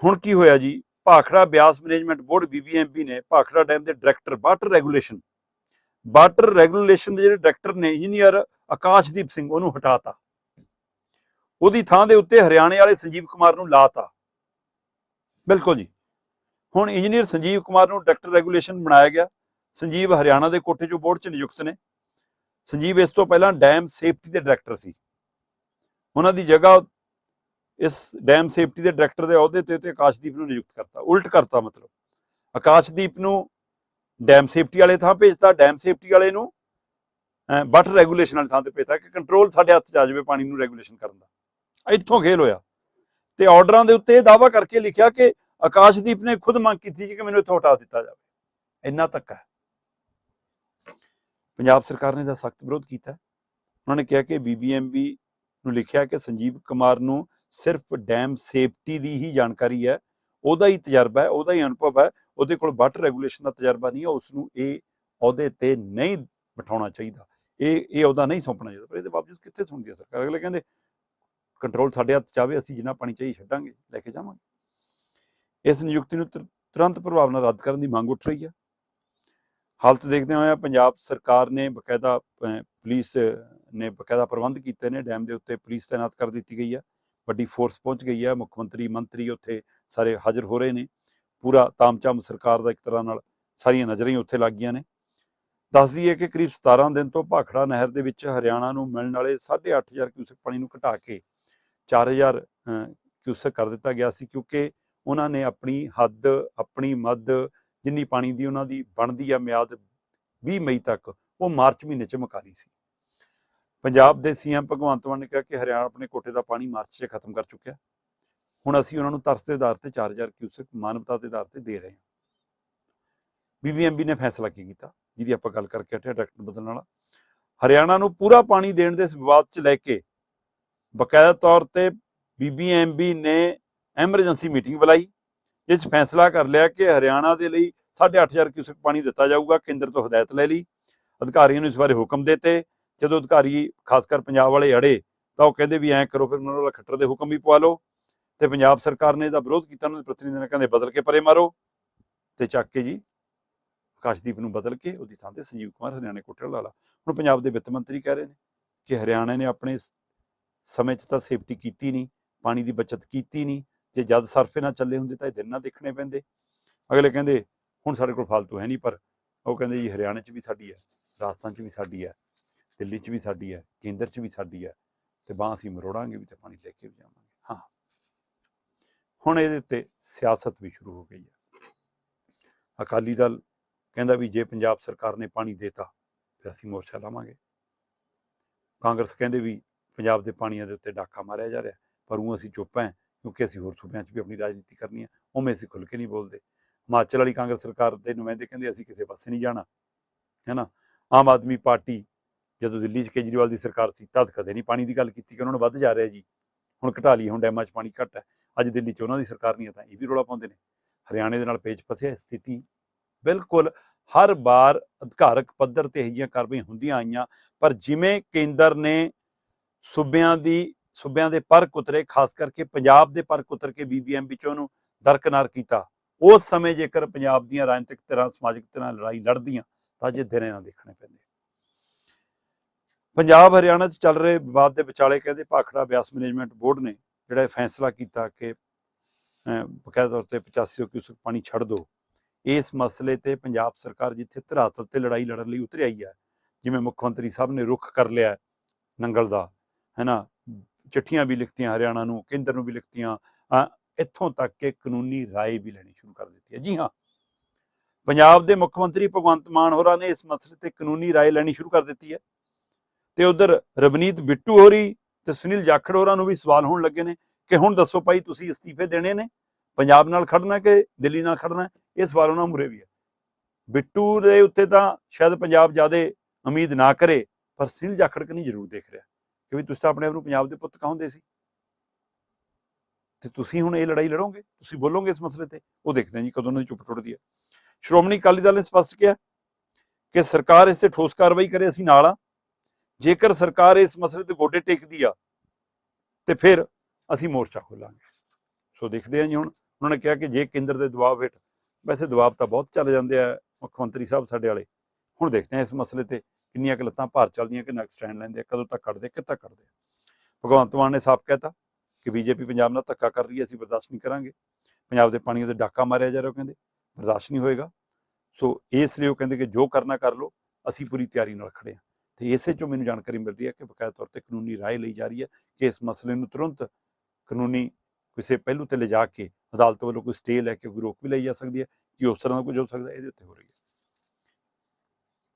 ਹੁਣ ਕੀ ਹੋਇਆ ਜੀ? Bhakra Beas management board BBMB ਨੇ ਭਾਖੜਾ ਡੈਮ ਦੇ director water regulation water regulation ਦੇ ਜਿਹੜੇ ਡਾਇਰੈਕਟਰ ਨੇ ਇੰਜੀਨੀਅਰ ਆਕਾਸ਼ਦੀਪ ਸਿੰਘ, ਉਹਨੂੰ ਹਟਾਤਾ। ਉਹਦੀ ਥਾਂ ਦੇ ਉੱਤੇ ਹਰਿਆਣੇ ਵਾਲੇ ਸੰਜੀਵ ਕੁਮਾਰ ਨੂੰ ਲਾਤਾ। ਬਿਲਕੁਲ ਜੀ। ਹੁਣ ਇੰਜੀਨੀਅਰ ਸੰਜੀਵ ਕੁਮਾਰ ਨੂੰ ਡਾਇਰੈਕਟਰ ਰੈਗੂਲੇਸ਼ਨ ਬਣਾਇਆ ਗਿਆ। ਸੰਜੀਵ ਹਰਿਆਣਾ ਦੇ ਕੋਠੇ ਚੋਂ ਬੋਰਡ 'ਚ ਨਿਯੁਕਤ ਨੇ। ਸੰਜੀਵ ਇਸ ਤੋਂ ਪਹਿਲਾਂ ਡੈਮ ਸੇਫਟੀ ਦੇ ਡਾਇਰੈਕਟਰ ਸੀ। ਉਹਨਾਂ ਦੀ ਜਗ੍ਹਾ ਇਸ ਡੈਮ ਸੇਫਟੀ ਦੇ ਡਾਇਰੈਕਟਰ ਦੇ ਅਹੁਦੇ ਤੇ ਤੇ ਆਕਾਸ਼ਦੀਪ ਨੂੰ ਨਿਯੁਕਤ ਕਰਤਾ। ਉਲਟ ਕਰਤਾ ਮਤਲਬ। ਆਕਾਸ਼ਦੀਪ ਨੂੰ ਡੈਮ ਸੇਫਟੀ ਵਾਲੇ ਥਾਂ ਭੇਜਤਾ। ਡੈਮ ਸੇਫਟੀ ਵਾਲੇ ਨੂੰ ਵਾਟਰ ਰੈਗੂਲੇਸ਼ਨ ਵਾਲੀ ਥਾਂ ਤੇ ਭੇਜਤਾ ਕਿ ਕੰਟਰੋਲ ਸਾਡੇ ਹੱਥ 'ਚ ਆ ਜਾਵੇ ਪਾਣੀ ਨੂੰ ਰੈਗੂਲੇਸ਼ਨ ਕਰਨ ਦਾ। ਇੱਥੋਂ ਖੇਲ ਹੋਇਆ। ਤੇ ਆਰਡਰਾਂ ਦੇ ਉੱਤੇ ਇਹ ਦਾਵਾ ਕਰਕੇ ਲਿਖਿਆ ਕਿ ਆਕਾਸ਼ਦੀਪ ਨੇ ਖੁਦ ਮੰਗ ਕੀਤੀ ਸੀ ਕਿ ਮੈਨੂੰ ਇੱਥੋਂ ਹਟਾ ਦਿੱਤਾ ਜਾਵੇ। ਇੰਨਾ ਤੱਕ ਹੈ। ਪੰਜਾਬ ਸਰਕਾਰ ਨੇ ਦਾ ਸਖਤ ਵਿਰੋਧ ਕੀਤਾ ਉਹਨਾਂ ਨੇ ਕਿਹਾ ਕਿ ਬੀਬੀਐਮਬੀ ਨੂੰ ਲਿਖਿਆ ਕਿ ਸੰਜੀਵ ਕੁਮਾਰ ਨੂੰ ਸਿਰਫ ਡੈਮ ਸੇਫਟੀ ਦੀ ਹੀ ਜਾਣਕਾਰੀ ਹੈ। ਉਹਦਾ ਹੀ ਤਜਰਬਾ ਹੈ, ਉਹਦਾ ਹੀ ਅਨੁਭਵ ਹੈ। ਉਹਦੇ ਕੋਲ ਵਾਟਰ ਰੈਗੂਲੇਸ਼ਨ ਦਾ ਤਜਰਬਾ ਨਹੀਂ ਹੈ। ਉਸ ਨੂੰ ਇਹ ਅਹੁਦੇ ਤੇ ਨਹੀਂ ਬਿਠਾਉਣਾ ਚਾਹੀਦਾ। ਇਹ ਇਹ ਅਹੁਦਾ ਨਹੀਂ ਸੌਂਪਣਾ ਚਾਹੀਦਾ। ਪਰ ਇਹਦੇ ਬਾਵਜੂਦ ਕਿੱਥੇ ਸੁਣਦੀ ਹੈ ਸਰਕਾਰ? ਅਗਲੇ ਕਹਿੰਦੇ ਕੰਟਰੋਲ ਸਾਡੇ ਹੱਥ ਚਾਵੇ ਅਸੀਂ ਜਿੰਨਾ ਪਾਣੀ ਚਾਹੀ ਛੱਡਾਂਗੇ, ਲੈ ਕੇ ਜਾਵਾਂਗੇ। ਇਸ ਨਿਯੁਕਤੀ ਨੂੰ ਤੁਰੰਤ ਪ੍ਰਭਾਵ ਨਾਲ ਰੱਦ ਕਰਨ ਦੀ ਮੰਗ ਉੱਠ ਰਹੀ ਹੈ ਹਾਲਤ ਦੇਖਦੇ ਹੋਏ ਪੰਜਾਬ ਸਰਕਾਰ ਨੇ ਬਕਾਇਦਾ ਪੁਲਿਸ ਨੇ ਬਕਾਇਦਾ ਪ੍ਰਬੰਧ ਕੀਤੇ ਨੇ, ਡੈਮ ਦੇ ਉੱਤੇ ਪੁਲਿਸ ਤਾਇਨਾਤ ਕਰ ਦਿੱਤੀ ਗਈ ਹੈ ਵੱਡੀ ਫੋਰਸ ਪਹੁੰਚ ਗਈ ਹੈ ਮੁੱਖ ਮੰਤਰੀ ਮੰਤਰੀ ਉੱਥੇ ਸਾਰੇ ਹਾਜ਼ਰ ਹੋ ਰਹੇ ਨੇ। ਪੂਰਾ ਤਾਮਚਾਮ ਸਰਕਾਰ ਦਾ ਇੱਕ ਤਰ੍ਹਾਂ ਨਾਲ ਸਾਰੀਆਂ ਨਜ਼ਰਾਂ ਹੀ ਉੱਥੇ ਲੱਗ ਗਈਆਂ ਨੇ। ਦੱਸ ਦਈਏ ਕਿ ਕਰੀਬ 17 ਦਿਨ ਤੋਂ ਭਾਖੜਾ ਨਹਿਰ ਦੇ ਵਿੱਚ ਹਰਿਆਣਾ ਨੂੰ ਮਿਲਣ ਵਾਲੇ 8.5000 ਕਿਊਸਕ ਪਾਣੀ ਨੂੰ ਘਟਾ ਕੇ 4000 ਅਹ, ਕਿਊਸਕ ਕਰ ਦਿੱਤਾ ਗਿਆ ਸੀ ਕਿਉਂਕਿ ਉਹਨਾਂ ਨੇ ਆਪਣੀ ਹੱਦ ਆਪਣੀ ਮੱਦ ਜਿੰਨੀ ਪਾਣੀ ਦੀ ਉਹਨਾਂ ਦੀ ਬਣਦੀ ਆ ਮਿਆਦ 20 ਮਈ ਤੱਕ ਉਹ ਮਾਰਚ ਮਹੀਨੇ ਚ ਮੁਕਾ ਲਈ ਸੀ। ਪੰਜਾਬ ਦੇ ਸੀਐਮ ਭਗਵੰਤ ਮਾਨ ਨੇ ਕਿਹਾ ਕਿ ਹਰਿਆਣਾ ਆਪਣੇ ਕੋਟੇ ਦਾ ਪਾਣੀ ਮਾਰਚ 'ਚ ਖਤਮ ਕਰ ਚੁੱਕਿਆ। ਹੁਣ ਅਸੀਂ ਉਹਨਾਂ ਨੂੰ ਤਰਸ ਦੇ ਆਧਾਰ ਤੇ 4000 ਕਿਊਸਕ ਮਾਨਵਤਾ ਦੇ ਆਧਾਰ ਤੇ ਦੇ ਰਹੇ ਹਾਂ। ਬੀਬੀਐਮਬੀ ਨੇ ਫੈਸਲਾ ਕੀ ਕੀਤਾ? ਜਿਹਦੀ ਆਪਾਂ ਗੱਲ ਕਰਕੇ ਹਟਿਆ ਡਾਇਰੈਕਟਰ ਬਦਲਣ ਵਾਲਾ। ਹਰਿਆਣਾ ਨੂੰ ਪੂਰਾ ਪਾਣੀ ਦੇਣ ਦੇ ਇਸ ਵਿਵਾਦ 'ਚ ਲੈ ਕੇ ਬਕਾਇਦਾ ਤੌਰ ਤੇ ਬੀਬੀਐਮਬੀ ਨੇ ਐਮਰਜੈਂਸੀ ਮੀਟਿੰਗ ਬੁਲਾਈ, ਜਿਸ 'ਚ ਫੈਸਲਾ ਕਰ ਲਿਆ ਕਿ ਹਰਿਆਣਾ ਦੇ ਲਈ 8.5000 ਕਿਊਸਕ ਪਾਣੀ ਦਿੱਤਾ ਜਾਊਗਾ, ਕੇਂਦਰ ਤੋਂ ਹਦਾਇਤ ਲੈ ਲਈ। ਅਧਿਕਾਰੀਆਂ ਨੂੰ ਇਸ ਬਾਰੇ ਹੁਕਮ ਦਿੱਤੇ। ਜਦੋਂ ਅਧਿਕਾਰੀ ਖਾਸ ਕਰ ਪੰਜਾਬ ਵਾਲੇ ਅੜੇ, ਤਾਂ ਉਹ ਕਹਿੰਦੇ ਵੀ ਐਂ ਕਰੋ, ਫਿਰ ਉਹਨਾਂ ਵਾਲਾ ਖੱਟਰ ਦੇ ਹੁਕਮ ਵੀ ਪਵਾ ਲਓ। ਤੇ ਪੰਜਾਬ ਸਰਕਾਰ ਨੇ ਇਹਦਾ ਵਿਰੋਧ ਕੀਤਾ, ਉਹਨਾਂ ਦੇ ਪ੍ਰਤੀਨਿਧੀ ਨੇ ਕਹਿੰਦੇ ਬਦਲ ਕੇ ਪਰੇ ਮਾਰੋ। ਤੇ ਚੱਕ ਕੇ ਜੀ ਆਕਾਸ਼ਦੀਪ ਨੂੰ ਬਦਲ ਕੇ ਉਹਦੀ ਥਾਂ ਤੇ ਸੰਜੀਵ ਕੁਮਾਰ, ਹਰਿਆਣੇ ਕੋਟੇ ਲਾ ਲਾ ਹੁਣ ਪੰਜਾਬ ਦੇ ਵਿੱਤ ਮੰਤਰੀ ਕਹਿ ਰਹੇ ਨੇ ਕਿ ਹਰਿਆਣਾ ਨੇ ਆਪਣੇ ਸਮੇਂ 'ਚ ਤਾਂ ਸੇਫਟੀ ਕੀਤੀ ਨਹੀਂ, ਪਾਣੀ ਦੀ ਬਚਤ ਕੀਤੀ ਨਹੀਂ, ਜੇ ਜਦ ਸਰਫੇ ਨਾਲ ਚੱਲੇ ਹੁੰਦੇ ਤਾਂ ਇਹ ਦਿਨ ਨਾ ਦੇਖਣੇ ਪੈਂਦੇ। ਅਗਲੇ ਕਹਿੰਦੇ, ਹੁਣ ਸਾਡੇ ਕੋਲ ਫालतू ਹੈ ਨਹੀਂ, ਪਰ ਉਹ ਕਹਿੰਦੇ ਜੀ ਹਰਿਆਣਾ 'ਚ ਵੀ ਸਾਡੀ ਹੈ, ਰਾਜਸਥਾਨ 'ਚ ਵੀ ਸਾਡੀ ਹੈ, ਦਿੱਲੀ 'ਚ ਵੀ ਸਾਡੀ ਹੈ, ਕੇਂਦਰ 'ਚ ਵੀ ਸਾਡੀ ਹੈ, ਤੇ ਬਾਂਹ ਅਸੀਂ ਮਰੋੜਾਂਗੇ ਵੀ ਤੇ ਪਾਣੀ ਲੈ ਕੇ ਵੀ ਜਾਵਾਂਗੇ। ਹਾਂ। ਹੁਣ ਇਹਦੇ ਉੱਤੇ ਸਿਆਸਤ ਵੀ ਸ਼ੁਰੂ ਹੋ ਗਈ ਹੈ। ਅਕਾਲੀ ਦਲ ਕਹਿੰਦਾ ਵੀ ਜੇ ਪੰਜਾਬ ਸਰਕਾਰ ਨੇ ਪਾਣੀ ਦੇਤਾ ਫਿਰ ਅਸੀਂ ਮੋਰਚਾ ਲਾਵਾਂਗੇ। ਕਾਂਗਰਸ ਕਹਿੰਦੇ ਵੀ ਪੰਜਾਬ ਦੇ ਪਾਣੀਆਂ ਦੇ ਉੱਤੇ ਡਾਕਾ ਮਾਰਿਆ ਜਾ ਰਿਹਾ, ਪਰ ਉਹ ਅਸੀਂ ਚੁੱਪ ਹਾਂ ਕਿਉਂਕਿ ਅਸੀਂ ਹੋਰ ਸੂਬਿਆਂ 'ਚ ਵੀ ਆਪਣੀ ਰਾਜਨੀਤੀ ਕਰਨੀ ਹੈ ਉਵੇਂ ਅਸੀਂ ਖੁੱਲ੍ਹ ਕੇ ਨਹੀਂ ਬੋਲਦੇ। ਹਿਮਾਚਲ ਵਾਲੀ ਕਾਂਗਰਸ ਸਰਕਾਰ ਦੇ ਨੁਮਾਇੰਦੇ ਕਹਿੰਦੇ ਅਸੀਂ ਕਿਸੇ ਪਾਸੇ ਨਹੀਂ ਜਾਣਾ, ਹੈ ਨਾ? ਆਮ ਆਦਮੀ ਪਾਰਟੀ ਜਦੋਂ ਦਿੱਲੀ 'ਚ ਕੇਜਰੀਵਾਲ ਦੀ ਸਰਕਾਰ ਸੀ, ਤਦ ਕਦੇ ਨਹੀਂ ਪਾਣੀ ਦੀ ਗੱਲ ਕੀਤੀ ਕਿ ਉਹਨਾਂ ਨੂੰ ਵੱਧ ਜਾ ਰਿਹਾ ਜੀ। ਹੁਣ ਘਟਾ ਲਈ ਹੁਣ ਡੈਮਾਂ 'ਚ ਪਾਣੀ ਘੱਟ ਹੈ, ਅੱਜ ਦਿੱਲੀ 'ਚ ਉਹਨਾਂ ਦੀ ਸਰਕਾਰ ਨਹੀਂ ਹੈ, ਤਾਂ ਇਹ ਵੀ ਰੋਲਾ ਪਾਉਂਦੇ ਨੇ। ਹਰਿਆਣੇ ਦੇ ਨਾਲ ਪੇਚ ਫਸਿਆ ਸਥਿਤੀ, ਬਿਲਕੁਲ ਹਰ ਵਾਰ ਅਧਿਕਾਰਕ ਪੱਧਰ ਤੇ ਇਹੋ ਜਿਹੀਆਂ ਕਾਰਵਾਈਆਂ ਹੁੰਦੀਆਂ ਆਈਆਂ, ਪਰ ਜਿਵੇਂ ਕੇਂਦਰ ਨੇ ਸੂਬਿਆਂ ਦੀ, ਸੂਬਿਆਂ ਦੇ ਪਰ ਕੁਤਰੇ, ਖਾਸ ਕਰਕੇ ਪੰਜਾਬ ਦੇ ਪਰ ਕੁਤਰ ਕੇ ਬੀਬੀਐਮ ਵਿੱਚੋਂ ਉਹਨੂੰ ਦਰਕਨਾਰ ਕੀਤਾ। ਉਸ ਸਮੇਂ ਜੇਕਰ ਪੰਜਾਬ ਦੀਆਂ ਰਾਜਨੀਤਿਕ ਧਿਰਾਂ, ਸਮਾਜਿਕ ਧਿਰਾਂ ਲੜਾਈ ਲੜਦੀਆਂ, ਤਾਂ ਜੇ ਦਿਨੇ ਨਾ ਦੇਖਣੇ ਪੈਂਦੇ। ਪੰਜਾਬ, ਹਰਿਆਣਾ 'ਚ ਚੱਲ ਰਹੇ ਵਿਵਾਦ ਦੇ ਵਿਚਾਲੇ ਕਹਿੰਦੇ ਭਾਖੜਾ ਬਿਆਸ ਮੈਨੇਜਮੈਂਟ ਬੋਰਡ ਨੇ ਜਿਹੜਾ ਫੈਸਲਾ ਕੀਤਾ ਕਿ ਬਕਾਇਦਾ ਤੌਰ ਤੇ 85 ਕਿਊਸਕ ਪਾਣੀ ਛੱਡ ਦਿਓ ਇਸ ਮਸਲੇ ਤੇ ਪੰਜਾਬ ਸਰਕਾਰ ਜਿੱਥੇ ਧਰਾਤਲ ਤੇ ਲੜਾਈ ਲੜਨ ਲਈ ਉਤਰ ਆਈ ਹੈ, ਜਿਵੇਂ ਮੁੱਖ ਮੰਤਰੀ ਸਾਹਿਬ ਨੇ ਰੁਖ ਕਰ ਲਿਆ ਨੰਗਲ ਦਾ। ਹੈਨਾ? ਚਿੱਠੀਆਂ ਵੀ ਲਿਖਤੀਆਂ, ਹਰਿਆਣਾ ਨੂੰ, ਕੇਂਦਰ ਨੂੰ ਵੀ ਲਿਖਤੀਆਂ। ਇੱਥੋਂ ਤੱਕ ਕਿ ਕਾਨੂੰਨੀ ਰਾਏ ਵੀ ਲੈਣੀ ਸ਼ੁਰੂ ਕਰ ਦਿੱਤੀ ਹੈ। ਜੀ ਹਾਂ। ਪੰਜਾਬ ਦੇ ਮੁੱਖ ਮੰਤਰੀ ਭਗਵੰਤ ਮਾਨ ਹੋਰਾਂ ਨੇ ਇਸ ਮਸਲੇ ਤੇ ਕਾਨੂੰਨੀ ਰਾਏ ਲੈਣੀ ਸ਼ੁਰੂ ਕਰ ਦਿੱਤੀ ਹੈ। ਤੇ ਉਧਰ ਰਵਨੀਤ ਬਿੱਟੂ ਹੋਰੀ ਤੇ ਸੁਨੀਲ ਜਾਖੜ ਹੋਰਾਂ ਨੂੰ ਵੀ ਸਵਾਲ ਹੋਣ ਲੱਗੇ ਨੇ ਕਿ ਹੁਣ ਦੱਸੋ ਭਾਈ ਤੁਸੀਂ ਅਸਤੀਫੇ ਦੇਣੇ ਨੇ? ਪੰਜਾਬ ਨਾਲ ਖੜਨਾ ਕਿ ਦਿੱਲੀ ਨਾਲ ਖੜਨਾ ਇਹ ਸਵਾਲ ਉਹਨਾਂ ਮੁਰੇ ਵੀ ਹੈ। ਬਿੱਟੂ ਦੇ ਉੱਤੇ ਤਾਂ ਸ਼ਾਇਦ ਪੰਜਾਬ ਜ਼ਿਆਦਾ ਉਮੀਦ ਨਾ ਕਰੇ, ਪਰ ਸੁਨੀਲ ਜਾਖੜ ਕਨੀ ਜ਼ਰੂਰ ਦੇਖ ਰਿਹਾ। ਕਿ ਵੀ ਤੁਸੀਂ ਤਾਂ ਆਪਣੇ ਆਪ ਨੂੰ ਪੰਜਾਬ ਦੇ ਪੁੱਤ ਕਹਾਉਂਦੇ ਸੀ? ਤੇ ਤੁਸੀਂ ਹੁਣ ਇਹ ਲੜਾਈ ਲੜੋਗੇ? ਤੁਸੀਂ ਬੋਲੋਗੇ ਇਸ ਮਸਲੇ ਤੇ? ਉਹ ਦੇਖਦੇ ਹਾਂ ਜੀ, ਕਦੋਂ ਉਹਨਾਂ ਦੀ ਚੁੱਪ ਟੁੱਟਦੀ ਹੈ। ਸ਼੍ਰੋਮਣੀ ਅਕਾਲੀ ਦਲ ਨੇ ਸਪਸ਼ਟ ਕਿਹਾ ਕਿ ਸਰਕਾਰ ਇਸ ਤੇ ਠੋਸ ਕਾਰਵਾਈ ਕਰੇ, ਅਸੀਂ ਨਾਲ ਆ ਜੇਕਰ ਸਰਕਾਰ ਇਸ ਮਸਲੇ ਤੇ ਗੋਡੇ ਟੇਕਦੀ ਆ, ਤੇ ਫਿਰ ਅਸੀਂ ਮੋਰਚਾ ਖੋਲਾਂਗੇ। ਸੋ ਦੇਖਦੇ ਹਾਂ ਜੀ ਹੁਣ, ਉਹਨਾਂ ਨੇ ਕਿਹਾ ਕਿ ਜੇ ਕੇਂਦਰ ਦੇ ਦਬਾਅ ਹੇਠ, ਵੈਸੇ ਦਬਾਅ ਤਾਂ ਬਹੁਤ ਚੱਲ ਜਾਂਦੇ ਆ, ਮੁੱਖ ਮੰਤਰੀ ਸਾਹਿਬ ਸਾਡੇ ਵਾਲੇ। ਹੁਣ ਦੇਖਦੇ ਹਾਂ ਇਸ ਮਸਲੇ ਤੇ ਕਿੰਨੀਆਂ ਕੁ ਲੱਤਾਂ ਭਾਰ ਚੱਲਦੀਆਂ ਕਿ ਨੈਕਸਟ ਸਟੈਂਡ ਲੈਂਦੇ ਆ, ਕਦੋਂ ਤੱਕ ਕੱਢਦੇ ਕਿੱਥੇ ਕੱਢਦੇ ਭਗਵੰਤ ਮਾਨ ਨੇ ਸਾਫ਼ ਕਹਿਤਾ ਕਿ ਬੀਜੇਪੀ ਪੰਜਾਬ ਨਾਲ ਧੱਕਾ ਕਰ ਰਹੀ ਹੈ, ਅਸੀਂ ਬਰਦਾਸ਼ਤ ਨਹੀਂ ਕਰਾਂਗੇ। ਪੰਜਾਬ ਦੇ ਪਾਣੀ ਦੇ ਡਾਕਾ ਮਾਰਿਆ ਜਾ ਰਿਹਾ, ਉਹ ਕਹਿੰਦੇ, ਬਰਦਾਸ਼ਤ ਨਹੀਂ ਹੋਏਗਾ। ਸੋ ਇਸ ਲਈ ਉਹ ਕਹਿੰਦੇ ਕਿ ਜੋ ਕਰਨਾ ਕਰ ਲਓ, ਅਸੀਂ ਪੂਰੀ ਤਿਆਰੀ ਨਾਲ ਖੜੇ ਹਾਂ। ਤੇ ਇਸੇ ਚੋਂ ਮੈਨੂੰ ਜਾਣਕਾਰੀ ਮਿਲ ਰਹੀ ਹੈ ਕਿ ਬਕਾਇਦਾ ਤੌਰ ਤੇ ਕਾਨੂੰਨੀ ਰਾਏ ਲਈ ਜਾ ਰਹੀ ਹੈ ਕਿ ਇਸ ਮਸਲੇ ਨੂੰ ਤੁਰੰਤ ਕਾਨੂੰਨੀ ਕਿਸੇ ਪਹਿਲੂ ਤੇ ਲਿਜਾ ਕੇ ਅਦਾਲਤ ਵੱਲੋਂ ਕੋਈ ਸਟੇ ਲੈ ਕੇ ਕੋਈ ਰੋਕ ਵੀ ਲਈ ਜਾ ਸਕਦੀ ਹੈ, ਕਿ ਉਸ ਤਰ੍ਹਾਂ ਦਾ ਕੁਝ ਹੋ ਸਕਦਾ ਇਹਦੇ ਉੱਤੇ ਹੋ ਰਹੀ ਹੈ।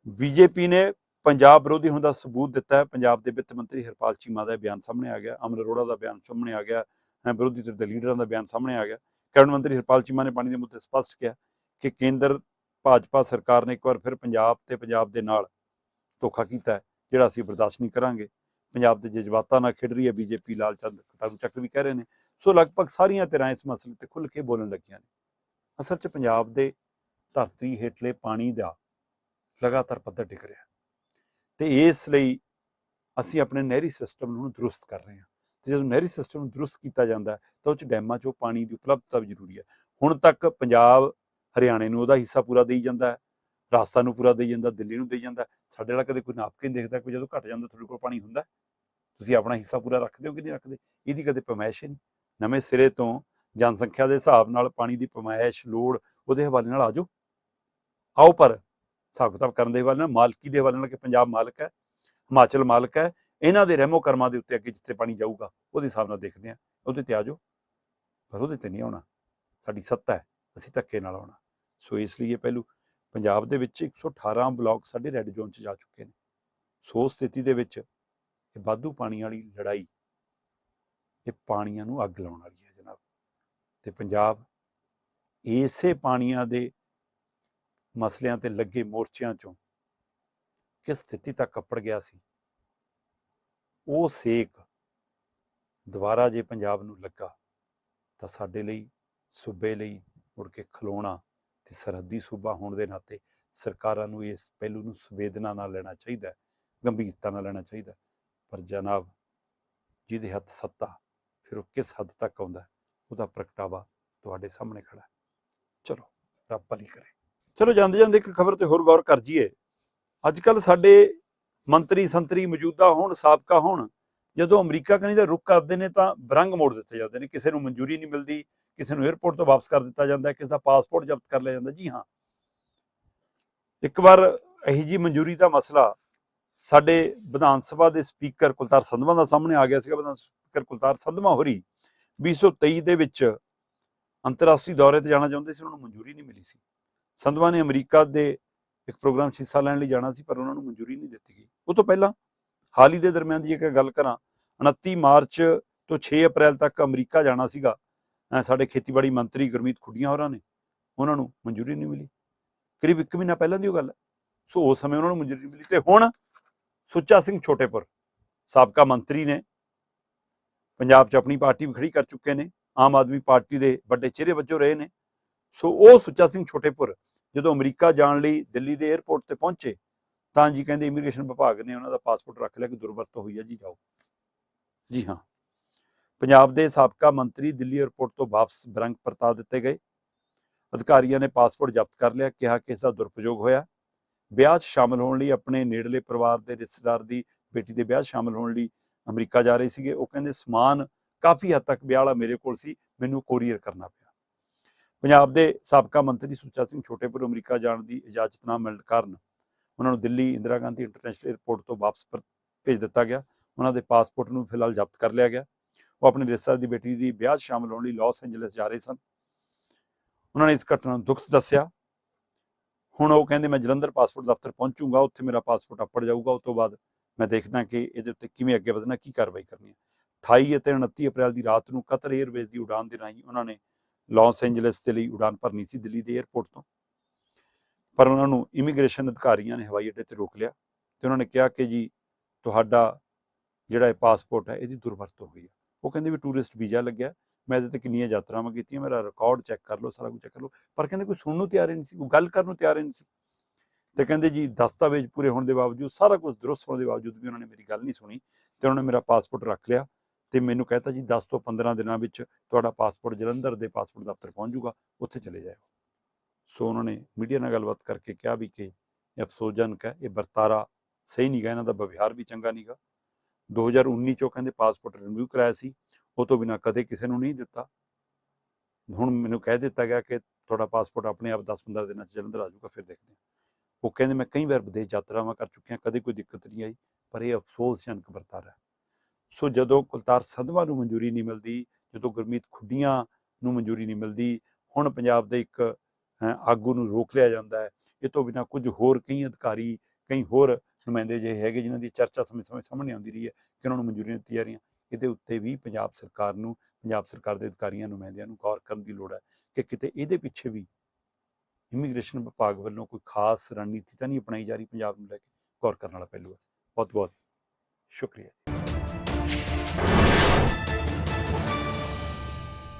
ਬੀਜੇਪੀ ਨੇ ਪੰਜਾਬ ਵਿਰੋਧੀ ਹੋਣ ਦਾ ਸਬੂਤ ਦਿੱਤਾ ਹੈ। ਪੰਜਾਬ ਦੇ ਵਿੱਤ ਮੰਤਰੀ ਹਰਪਾਲ ਚੀਮਾ ਦਾ ਇਹ ਬਿਆਨ ਸਾਹਮਣੇ ਆ ਗਿਆ। ਅਮਨ ਅਰੋੜਾ ਦਾ ਬਿਆਨ ਸਾਹਮਣੇ ਆ ਗਿਆ। ਹੈ, ਵਿਰੋਧੀ ਧਿਰ ਦੇ ਲੀਡਰਾਂ ਦਾ ਬਿਆਨ ਸਾਹਮਣੇ ਆ ਗਿਆ। ਕੈਬਨਿਟ ਮੰਤਰੀ ਹਰਪਾਲ ਚੀਮਾ ਨੇ ਪਾਣੀ ਦੇ ਮੁੱਦੇ ਸਪਸ਼ਟ ਕਿਹਾ ਕਿ ਕੇਂਦਰ, ਭਾਜਪਾ ਸਰਕਾਰ ਨੇ ਇੱਕ ਵਾਰ ਫਿਰ ਪੰਜਾਬ ਤੇ ਪੰਜਾਬ ਦੇ ਨਾਲ ਧੋਖਾ ਕੀਤਾ ਹੈ, ਜਿਹੜਾ ਅਸੀਂ ਬਰਦਾਸ਼ਤ ਨਹੀਂ ਕਰਾਂਗੇ। ਪੰਜਾਬ ਦੇ ਜਜ਼ਬਾਤਾਂ ਨਾਲ ਖੇਡ ਰਹੀ ਹੈ ਬੀਜੇਪੀ, ਲਾਲ ਚੰਦ, ਕਟਾਰੂ ਚੱਕ ਵੀ ਕਹਿ ਰਹੇ ਨੇ। ਸੋ ਲਗਭਗ ਸਾਰੀਆਂ ਧਿਰਾਂ ਇਸ ਮਸਲੇ ਤੇ ਖੁੱਲ੍ਹ ਕੇ ਬੋਲਣ ਲੱਗੀਆਂ ਨੇ। ਅਸਲ 'ਚ ਪੰਜਾਬ ਦੇ ਧਰਤੀ ਹੇਠਲੇ ਪਾਣੀ ਦਾ ਲਗਾਤਾਰ ਪੱਧਰ ਡਿੱਗ ਰਿਹਾ। ਤੇ ਇਸ ਲਈ ਅਸੀਂ ਆਪਣੇ ਨਹਿਰੀ ਸਿਸਟਮ ਨੂੰ ਦਰੁਸਤ ਕਰ ਰਹੇ ਹਾਂ। ਤੇ ਜਦੋਂ ਨਹਿਰੀ ਸਿਸਟਮ ਨੂੰ ਦਰੁਸਤ ਕੀਤਾ ਜਾਂਦਾ ਤਾਂ ਉਹ 'ਚ ਡੈਮਾਂ 'ਚੋਂ ਪਾਣੀ ਦੀ ਉਪਲਬਧਤਾ ਵੀ ਜ਼ਰੂਰੀ ਹੈ। ਹੁਣ ਤੱਕ ਪੰਜਾਬ ਹਰਿਆਣੇ ਨੂੰ ਉਹਦਾ ਹਿੱਸਾ ਪੂਰਾ ਦੇਈ ਜਾਂਦਾ ਹੈ, ਰਾਜਸਥਾਨ ਨੂੰ ਪੂਰਾ ਦੇਈ ਜਾਂਦਾ, ਦਿੱਲੀ ਨੂੰ ਦੇਈ ਜਾਂਦਾ। ਸਾਡੇ ਵਾਲਾ ਕਦੇ ਕੋਈ ਨਾਪ ਕੇ ਨਹੀਂ ਦੇਖਦਾ ਕਿ ਜਦੋਂ ਘਟ ਜਾਂਦਾ ਤੁਹਾਡੇ ਕੋਲ ਪਾਣੀ ਹੁੰਦਾ ਤੁਸੀਂ ਆਪਣਾ ਹਿੱਸਾ ਪੂਰਾ ਰੱਖਦੇ ਹੋ ਕਿ ਨਹੀਂ ਰੱਖਦੇ? ਇਹਦੀ ਕਦੇ ਪਮਾਇਸ਼ ਹੀ ਨਹੀਂ। ਨਵੇਂ ਸਿਰੇ ਤੋਂ ਜਨਸੰਖਿਆ ਦੇ ਹਿਸਾਬ ਨਾਲ ਪਾਣੀ ਦੀ ਪਮਾਇਸ਼, ਲੋੜ ਉਹਦੇ ਹਵਾਲੇ ਨਾਲ ਆਜੋ ਆਓ ਪਰ ਹਿਸਾਬ ਕਿਤਾਬ ਕਰਨ ਦੇ ਹਵਾਲੇ ਨਾਲ, ਮਾਲਕੀ ਦੇ ਹਵਾਲੇ ਨਾਲ ਕਿ ਪੰਜਾਬ ਮਾਲਕ ਹੈ, ਹਿਮਾਚਲ ਮਾਲਕ ਹੈ, ਇਹਨਾਂ ਦੇ ਰਹਿਮੋ ਕਰਮਾਂ ਦੇ ਉੱਤੇ ਅੱਗੇ ਜਿੱਥੇ ਪਾਣੀ ਜਾਊਗਾ, ਉਹਦੇ ਹਿਸਾਬ ਨਾਲ ਦੇਖਦੇ ਹਾਂ। ਉਹਦੇ ਤੇ ਆਜੋ ਪਰ ਉਹਦੇ ਤੇ ਨਹੀਂ ਆਉਣਾ। ਸਾਡੀ ਸੱਤਾ ਹੈ, ਅਸੀਂ ਧੱਕੇ ਨਾਲ ਆਉਣਾ। ਸੋ ਇਸ ਲਈ ਇਹ ਪਹਿਲੂ, ਪੰਜਾਬ ਦੇ ਵਿੱਚ 118 ਬਲਾਕ ਸਾਡੇ ਰੈੱਡ ਜ਼ੋਨ 'ਚ ਜਾ ਚੁੱਕੇ ਨੇ। ਸੋ ਸਥਿਤੀ ਦੇ ਵਿੱਚ ਇਹ ਵਾਧੂ ਪਾਣੀ ਵਾਲੀ ਲੜਾਈ, ਇਹ ਪਾਣੀਆਂ ਨੂੰ ਅੱਗ ਲਾਉਣ ਵਾਲੀ ਹੈ ਜਨਾਬ। ਤੇ ਪੰਜਾਬ ਇਸੇ ਪਾਣੀਆਂ ਦੇ ਮਸਲਿਆਂ ਤੇ ਲੱਗੇ ਮੋਰਚਿਆਂ ਚੋਂ ਕਿਸ ਸਥਿਤੀ ਤੱਕ ਕੱਪੜ ਗਿਆ ਸੀ? ਉਹ ਸੇਕ ਦੁਬਾਰਾ ਜੇ ਪੰਜਾਬ ਨੂੰ ਲੱਗਾ ਤਾਂ ਸਾਡੇ ਲਈ, ਸੂਬੇ ਲਈ ਮੁੜ ਕੇ ਖਲੋਣਾ ਤੇ ਸਰਹੱਦੀ ਸੂਬਾ ਹੋਣ ਦੇ ਨਾਤੇ ਸਰਕਾਰਾਂ ਨੂੰ ਇਸ ਪਹਿਲੂ ਨੂੰ ਸੰਵੇਦਨਾ ਨਾਲ ਲੈਣਾ ਚਾਹੀਦਾ ਹੈ, ਗੰਭੀਰਤਾ ਨਾਲ ਲੈਣਾ ਚਾਹੀਦਾ ਪਰ ਜਨਾਬ, ਜਿਹਦੇ ਹੱਥ ਸੱਤਾ, ਫਿਰ ਉਹ ਕਿਸ ਹੱਦ ਤੱਕ ਆਉਂਦਾ ਉਹਦਾ ਪ੍ਰਗਟਾਵਾ ਤੁਹਾਡੇ ਸਾਹਮਣੇ ਖੜਾ ਚਲੋ, ਰੱਬ ਭਲੀ ਕਰੇ। ਚਲੋ ਜਾਂਦੇ ਜਾਂਦੇ ਇੱਕ ਖਬਰ ਤੇ ਹੋਰ ਗੌਰ ਕਰ ਜੀਏ ਅੱਜ ਕੱਲ ਸਾਡੇ ਮੰਤਰੀ ਸੰਤਰੀ ਮੌਜੂਦਾ ਹੋਣ, ਸਾਬਕਾ ਹੋਣ, ਜਦੋਂ ਅਮਰੀਕਾ ਕਨੀ ਦਾ ਰੁਕ ਕਰਦੇ ਨੇ ਤਾਂ ਬਰੰਗ ਮੋੜ ਦਿੱਤੇ ਜਾਂਦੇ ਨੇ। ਕਿਸੇ ਨੂੰ ਮਨਜ਼ੂਰੀ ਨਹੀਂ ਮਿਲਦੀ, ਕਿਸੇ ਨੂੰ 에ਅਰਪੋਰਟ ਤੋਂ ਵਾਪਸ ਕਰ ਦਿੱਤਾ ਜਾਂਦਾ, ਕਿਸੇ ਦਾ ਪਾਸਪੋਰਟ ਜ਼ਬਤ ਕਰ ਲਿਆ ਜਾਂਦਾ। ਜੀ ਹਾਂ। ਇੱਕ ਵਾਰ ਇਹੀ ਜੀ ਮਨਜ਼ੂਰੀ ਦਾ ਮਸਲਾ ਸਾਡੇ ਵਿਧਾਨ ਸਭਾ ਦੇ ਸਪੀਕਰ ਕੁਲਤਾਰ ਸੰਧਵਾ ਦਾ ਸਾਹਮਣੇ ਆ ਗਿਆ ਸੀਗਾ, ਵਿਧਾਨ ਸਪੀਕਰ ਕੁਲਤਾਰ ਸੰਧਵਾ ਹੋਰੀ। 2023 ਦੇ ਵਿੱਚ ਅੰਤਰਰਾਸ਼ਟਰੀ ਦੌਰੇ ਤੇ ਜਾਣਾ ਚਾਹੁੰਦੇ ਸੀ, ਉਹਨਾਂ ਨੂੰ ਮਨਜ਼ੂਰੀ ਨਹੀਂ ਮਿਲੀ ਸੀ। ਸੰਧਵਾ ਨੇ ਅਮਰੀਕਾ ਦੇ ਇੱਕ ਪ੍ਰੋਗਰਾਮ 'ਚ ਹਿੱਸਾ ਲੈਣ ਲਈ ਜਾਣਾ ਸੀ, ਪਰ ਉਹਨਾਂ ਨੂੰ ਮਨਜ਼ੂਰੀ ਨਹੀਂ ਦਿੱਤੀ ਗਈ। ਉਹ ਤੋਂ ਪਹਿਲਾਂ ਹਾਲ ਹੀ ਦੇ ਦਰਮਿਆਨ ਦੀ ਜੇਕਰ ਗੱਲ ਕਰਾਂ 29 ਮਾਰਚ ਤੋਂ 6 ਅਪ੍ਰੈਲ ਤੱਕ ਅਮਰੀਕਾ ਜਾਣਾ ਸੀਗਾ। ਸਾਡੇ ਖੇਤੀਬਾੜੀ ਮੰਤਰੀ ਗੁਰਮੀਤ ਖੁੱਡੀਆਂ ਹੋਰਾਂ ਨੇ, ਉਹਨਾਂ ਨੂੰ ਮਨਜ਼ੂਰੀ ਨਹੀਂ ਮਿਲੀ। ਕਰੀਬ 1 ਮਹੀਨਾ ਪਹਿਲਾਂ ਦੀ ਉਹ ਗੱਲ ਹੈ। ਸੋ ਉਸ ਸਮੇਂ ਉਹਨਾਂ ਨੂੰ ਮਨਜ਼ੂਰੀ ਨਹੀਂ ਮਿਲੀ ਤੇ ਹੁਣ ਸੁੱਚਾ ਸਿੰਘ ਛੋਟੇਪੁਰ, ਸਾਬਕਾ ਮੰਤਰੀ ਨੇ ਪੰਜਾਬ 'ਚ ਆਪਣੀ ਪਾਰਟੀ ਵੀ ਖੜੀ ਕਰ ਚੁੱਕੇ ਨੇ। ਆਮ ਆਦਮੀ ਪਾਰਟੀ ਦੇ ਵੱਡੇ ਚਿਹਰੇ ਵਜੋਂ ਰਹੇ ਨੇ। ਸੋ ਉਹ ਸੁੱਚਾ ਸਿੰਘ ਛੋਟੇਪੁਰ ਜਦੋਂ ਅਮਰੀਕਾ ਜਾਣ ਲਈ ਦਿੱਲੀ ਦੇ 에ਅਰਪੋਰਟ ਤੇ ਪਹੁੰਚੇ, ਤਾਂ ਜੀ ਕਹਿੰਦੇ ਇਮੀਗ੍ਰੇਸ਼ਨ ਵਿਭਾਗ ਨੇ ਉਹਨਾਂ ਦਾ ਪਾਸਪੋਰਟ ਰੱਖ ਲਿਆ ਕਿ ਦੁਰਵਰਤੋਂ ਹੋਈ ਹੈ ਜੀ ਜਾਓ। ਜੀ ਹਾਂ। ਪੰਜਾਬ ਦੇ ਸਾਬਕਾ ਮੰਤਰੀ ਦਿੱਲੀ 에ਅਰਪੋਰਟ ਤੋਂ ਵਾਪਸ ਬਰੰਗ ਪਰਤਾ ਦਿੱਤੇ ਗਏ। ਅਧਿਕਾਰੀਆਂ ਨੇ ਪਾਸਪੋਰਟ ਜ਼ਬਤ ਕਰ ਲਿਆ, ਕਿਹਾ ਕਿ ਇਸ ਦਾ ਦੁਰਪਯੋਗ ਹੋਇਆ। ਵਿਆਹ 'ਚ ਸ਼ਾਮਲ ਹੋਣ ਲਈ ਆਪਣੇ ਨੇੜਲੇ ਪਰਿਵਾਰ ਦੇ ਰਿਸ਼ਤੇਦਾਰ ਦੀ ਬੇਟੀ ਦੇ ਵਿਆਹ 'ਚ ਸ਼ਾਮਲ ਹੋਣ ਲਈ ਅਮਰੀਕਾ ਜਾ ਰਹੇ ਸੀਗੇ। ਉਹ ਕਹਿੰਦੇ, ਸਮਾਨ ਕਾਫੀ ਹੱਦ ਤੱਕ ਵਿਆਹ ਵਾਲਾ ਮੇਰੇ ਕੋਲ ਸੀ, ਮੈਨੂੰ ਕੋਰੀਅਰ ਕਰਨਾ ਪਿਆ। ਪੰਜਾਬ ਦੇ ਸਾਬਕਾ ਮੰਤਰੀ ਸੁੱਚਾ ਸਿੰਘ ਛੋਟੇਪੁਰ, ਅਮਰੀਕਾ ਜਾਣ ਦੀ ਇਜਾਜ਼ਤ ਨਾ ਮਿਲਣ ਕਾਰਨ ਉਹਨਾਂ ਨੂੰ ਦਿੱਲੀ ਇੰਦਰਾ ਗਾਂਧੀ ਇੰਟਰਨੈਸ਼ਨਲ 에ਅਰਪੋਰਟ ਤੋਂ ਵਾਪਸ ਭੇਜ ਦਿੱਤਾ ਗਿਆ। ਉਹਨਾਂ ਦੇ ਪਾਸਪੋਰਟ ਨੂੰ ਫਿਲਹਾਲ ਜ਼ਬਤ ਕਰ ਲਿਆ ਗਿਆ। ਉਹ ਆਪਣੇ ਰਿਸ਼ਤੇਦਾਰ ਦੀ ਬੇਟੀ ਦੀ ਵਿਆਹ ਸ਼ਾਮਲ ਹੋਣ ਲਈ ਲਾਸ ਐਂਜਲਸ ਜਾ ਰਹੇ ਸਨ। ਉਹਨਾਂ ਨੇ ਇਸ ਘਟਨਾ ਨੂੰ ਦੁੱਖ ਦੱਸਿਆ। ਹੁਣ ਉਹ ਕਹਿੰਦੇ, ਮੈਂ ਜਲੰਧਰ ਪਾਸਪੋਰਟ ਦਫ਼ਤਰ ਪਹੁੰਚੂਗਾ, ਉੱਥੇ ਮੇਰਾ ਪਾਸਪੋਰਟ ਅੱਪੜ ਜਾਊਗਾ। ਉਸ ਤੋਂ ਬਾਅਦ ਮੈਂ ਦੇਖਦਾ ਕਿ ਇਹਦੇ ਉੱਤੇ ਕਿਵੇਂ ਅੱਗੇ ਵਧਣਾ, ਕੀ ਕਾਰਵਾਈ ਕਰਨੀ ਹੈ। 28 ਅਤੇ 29 ਅਪ੍ਰੈਲ ਦੀ ਰਾਤ ਨੂੰ ਕਤਰ 에ਅਰਵੇਜ਼ ਦੀ ਉਡਾਨ ਦੇ ਰਾਹੀਂ ਉਹਨਾਂ ਨੇ ਲਾਸ ਐਂਜਲਸ ਦੇ ਲਈ ਉਡਾਨ ਭਰਨੀ ਸੀ ਦਿੱਲੀ ਦੇ 에ਅਰਪੋਰਟ ਤੋਂ। ਪਰ ਉਹਨਾਂ ਨੂੰ ਇਮੀਗ੍ਰੇਸ਼ਨ ਅਧਿਕਾਰੀਆਂ ਨੇ ਹਵਾਈ ਅੱਡੇ ਤੇ ਰੋਕ ਲਿਆ ਤੇ ਉਹਨਾਂ ਨੇ ਕਿਹਾ ਕਿ ਜੀ, ਤੁਹਾਡਾ ਜਿਹੜਾ ਇਹ ਪਾਸਪੋਰਟ ਹੈ, ਇਹਦੀ ਦੁਰਵਰਤੋਂ ਹੋਈ ਹੈ। ਉਹ ਕਹਿੰਦੇ ਵੀ ਟੂਰਿਸਟ ਵੀਜ਼ਾ ਲੱਗਿਆ। ਮੈਂ ਇਹਦੇ ਤੇ ਕਿੰਨੀਆਂ ਯਾਤਰਾਵਾਂ ਕੀਤੀਆਂ, ਮੇਰਾ ਰਿਕਾਰਡ ਚੈੱਕ ਕਰ ਲਓ, ਸਾਰਾ ਕੁਝ ਚੈੱਕ ਕਰ ਲਓ। ਪਰ ਕਹਿੰਦੇ ਕੋਈ ਸੁਣਨ ਨੂੰ ਤਿਆਰ ਹੀ ਨਹੀਂ ਸੀ, ਕੋਈ ਗੱਲ ਕਰਨ ਨੂੰ ਤਿਆਰ ਹੀ ਨਹੀਂ ਸੀ। ਤੇ ਕਹਿੰਦੇ ਜੀ, ਦਸਤਾਵੇਜ਼ ਪੂਰੇ ਹੋਣ ਦੇ ਬਾਵਜੂਦ, ਸਾਰਾ ਕੁਝ ਦਰੁਸਤ ਹੋਣ ਦੇ ਬਾਵਜੂਦ ਵੀ ਉਹਨਾਂ ਨੇ ਮੇਰੀ ਗੱਲ ਨਹੀਂ ਸੁਣੀ ਤੇ ਉਹਨਾਂ ਨੇ ਮੇਰਾ ਪਾਸਪੋਰਟ ਰੱਖ ਲਿਆ। ਤੇ ਮੈਨੂੰ ਕਹਿਤਾ ਜੀ 10 ਤੋਂ 15 ਦਿਨਾਂ ਵਿੱਚ ਤੁਹਾਡਾ ਪਾਸਪੋਰਟ ਜਲੰਧਰ ਦੇ ਪਾਸਪੋਰਟ ਦਫ਼ਤਰ ਪਹੁੰਚ ਜਾਊਗਾ, ਉੱਥੇ ਚਲੇ ਜਾਇਓ। ਸੋ ਉਹਨਾਂ ਨੇ ਮੀਡੀਆ ਨਾਲ ਗੱਲਬਾਤ ਕਰਕੇ ਕਿਹਾ ਵੀ ਕਿ ਇਹ ਅਫਸੋਸਜਨਕ ਹੈ, ਇਹ ਵਰਤਾਰਾ ਸਹੀ ਨਹੀਂ ਗਾ ਇਹਨਾਂ ਦਾ ਵਿਵਹਾਰ ਵੀ ਚੰਗਾ ਨਹੀਂ ਗਾ 2019 ਚੋਂ ਕਹਿੰਦੇ ਪਾਸਪੋਰਟ ਰਿਨਿਊ ਕਰਾਇਆ ਸੀ, ਉਹ ਤੋਂ ਬਿਨਾ ਕਦੇ ਕਿਸੇ ਨੂੰ ਨਹੀਂ ਦਿੱਤਾ। ਹੁਣ ਮੈਨੂੰ ਕਹਿ ਦਿੱਤਾ ਗਿਆ ਕਿ ਤੁਹਾਡਾ ਪਾਸਪੋਰਟ ਆਪਣੇ ਆਪ 10-15 ਦਿਨਾਂ ਚ ਜਲੰਧਰ ਆ ਜਾਊਗਾ, ਫਿਰ ਦੇਖਦੇ ਹਾਂ। ਉਹ ਕਹਿੰਦੇ ਮੈਂ ਕਈ ਵਾਰ ਵਿਦੇਸ਼ ਯਾਤਰਾਵਾਂ ਕਰ ਚੁੱਕਿਆ, ਕਦੇ ਕੋਈ ਦਿੱਕਤ ਨਹੀਂ ਆਈ, ਪਰ ਇਹ ਅਫਸੋਸਜਨਕ ਵਰਤਾਰਾ ਹੈ। ਸੋ ਜਦੋਂ ਕੁਲਤਾਰ ਸੰਧਵਾ ਨੂੰ ਮਨਜ਼ੂਰੀ ਨਹੀਂ ਮਿਲਦੀ, ਜਦੋਂ ਗੁਰਮੀਤ ਖੁੱਡੀਆਂ ਨੂੰ ਮਨਜ਼ੂਰੀ ਨਹੀਂ ਮਿਲਦੀ, ਹੁਣ ਪੰਜਾਬ ਦੇ ਇੱਕ ਆਗੂ ਨੂੰ ਰੋਕ ਲਿਆ ਜਾਂਦਾ ਹੈ। ਇਹ ਤੋਂ ਬਿਨਾ ਕੁਝ ਹੋਰ ਕਈ ਅਧਿਕਾਰੀ, ਕਈ ਹੋਰ ਨੁਮਾਇੰਦੇ ਜਿਹੇ ਹੈਗੇ ਜਿਨ੍ਹਾਂ ਦੀ ਚਰਚਾ ਸਮੇਂ-ਸਮੇਂ ਸਾਹਮਣੇ ਆਉਂਦੀ ਰਹੀ ਹੈ ਕਿ ਉਹਨਾਂ ਨੂੰ ਮਨਜ਼ੂਰੀਆਂ ਦਿੱਤੀਆਂ ਜਾ ਰਹੀਆਂ ਇਹਦੇ ਉੱਤੇ ਵੀ ਪੰਜਾਬ ਸਰਕਾਰ ਨੂੰ, ਪੰਜਾਬ ਸਰਕਾਰ ਦੇ ਅਧਿਕਾਰੀਆਂ, ਨੁਮਾਇੰਦਿਆਂ ਨੂੰ ਗੌਰ ਕਰਨ ਦੀ ਲੋੜ ਹੈ ਕਿ ਕਿਤੇ ਇਹਦੇ ਪਿੱਛੇ ਵੀ ਇਮੀਗ੍ਰੇਸ਼ਨ ਵਿਭਾਗ ਵੱਲੋਂ ਕੋਈ ਖਾਸ ਰਣਨੀਤੀ ਤਾਂ ਨਹੀਂ ਅਪਣਾਈ ਜਾ ਰਹੀ ਪੰਜਾਬ ਨੂੰ ਲੈ ਕੇ ਗੌਰ ਕਰਨ ਵਾਲਾ ਪਹਿਲੂ ਹੈ। ਬਹੁਤ ਬਹੁਤ ਸ਼ੁਕਰੀਆ। you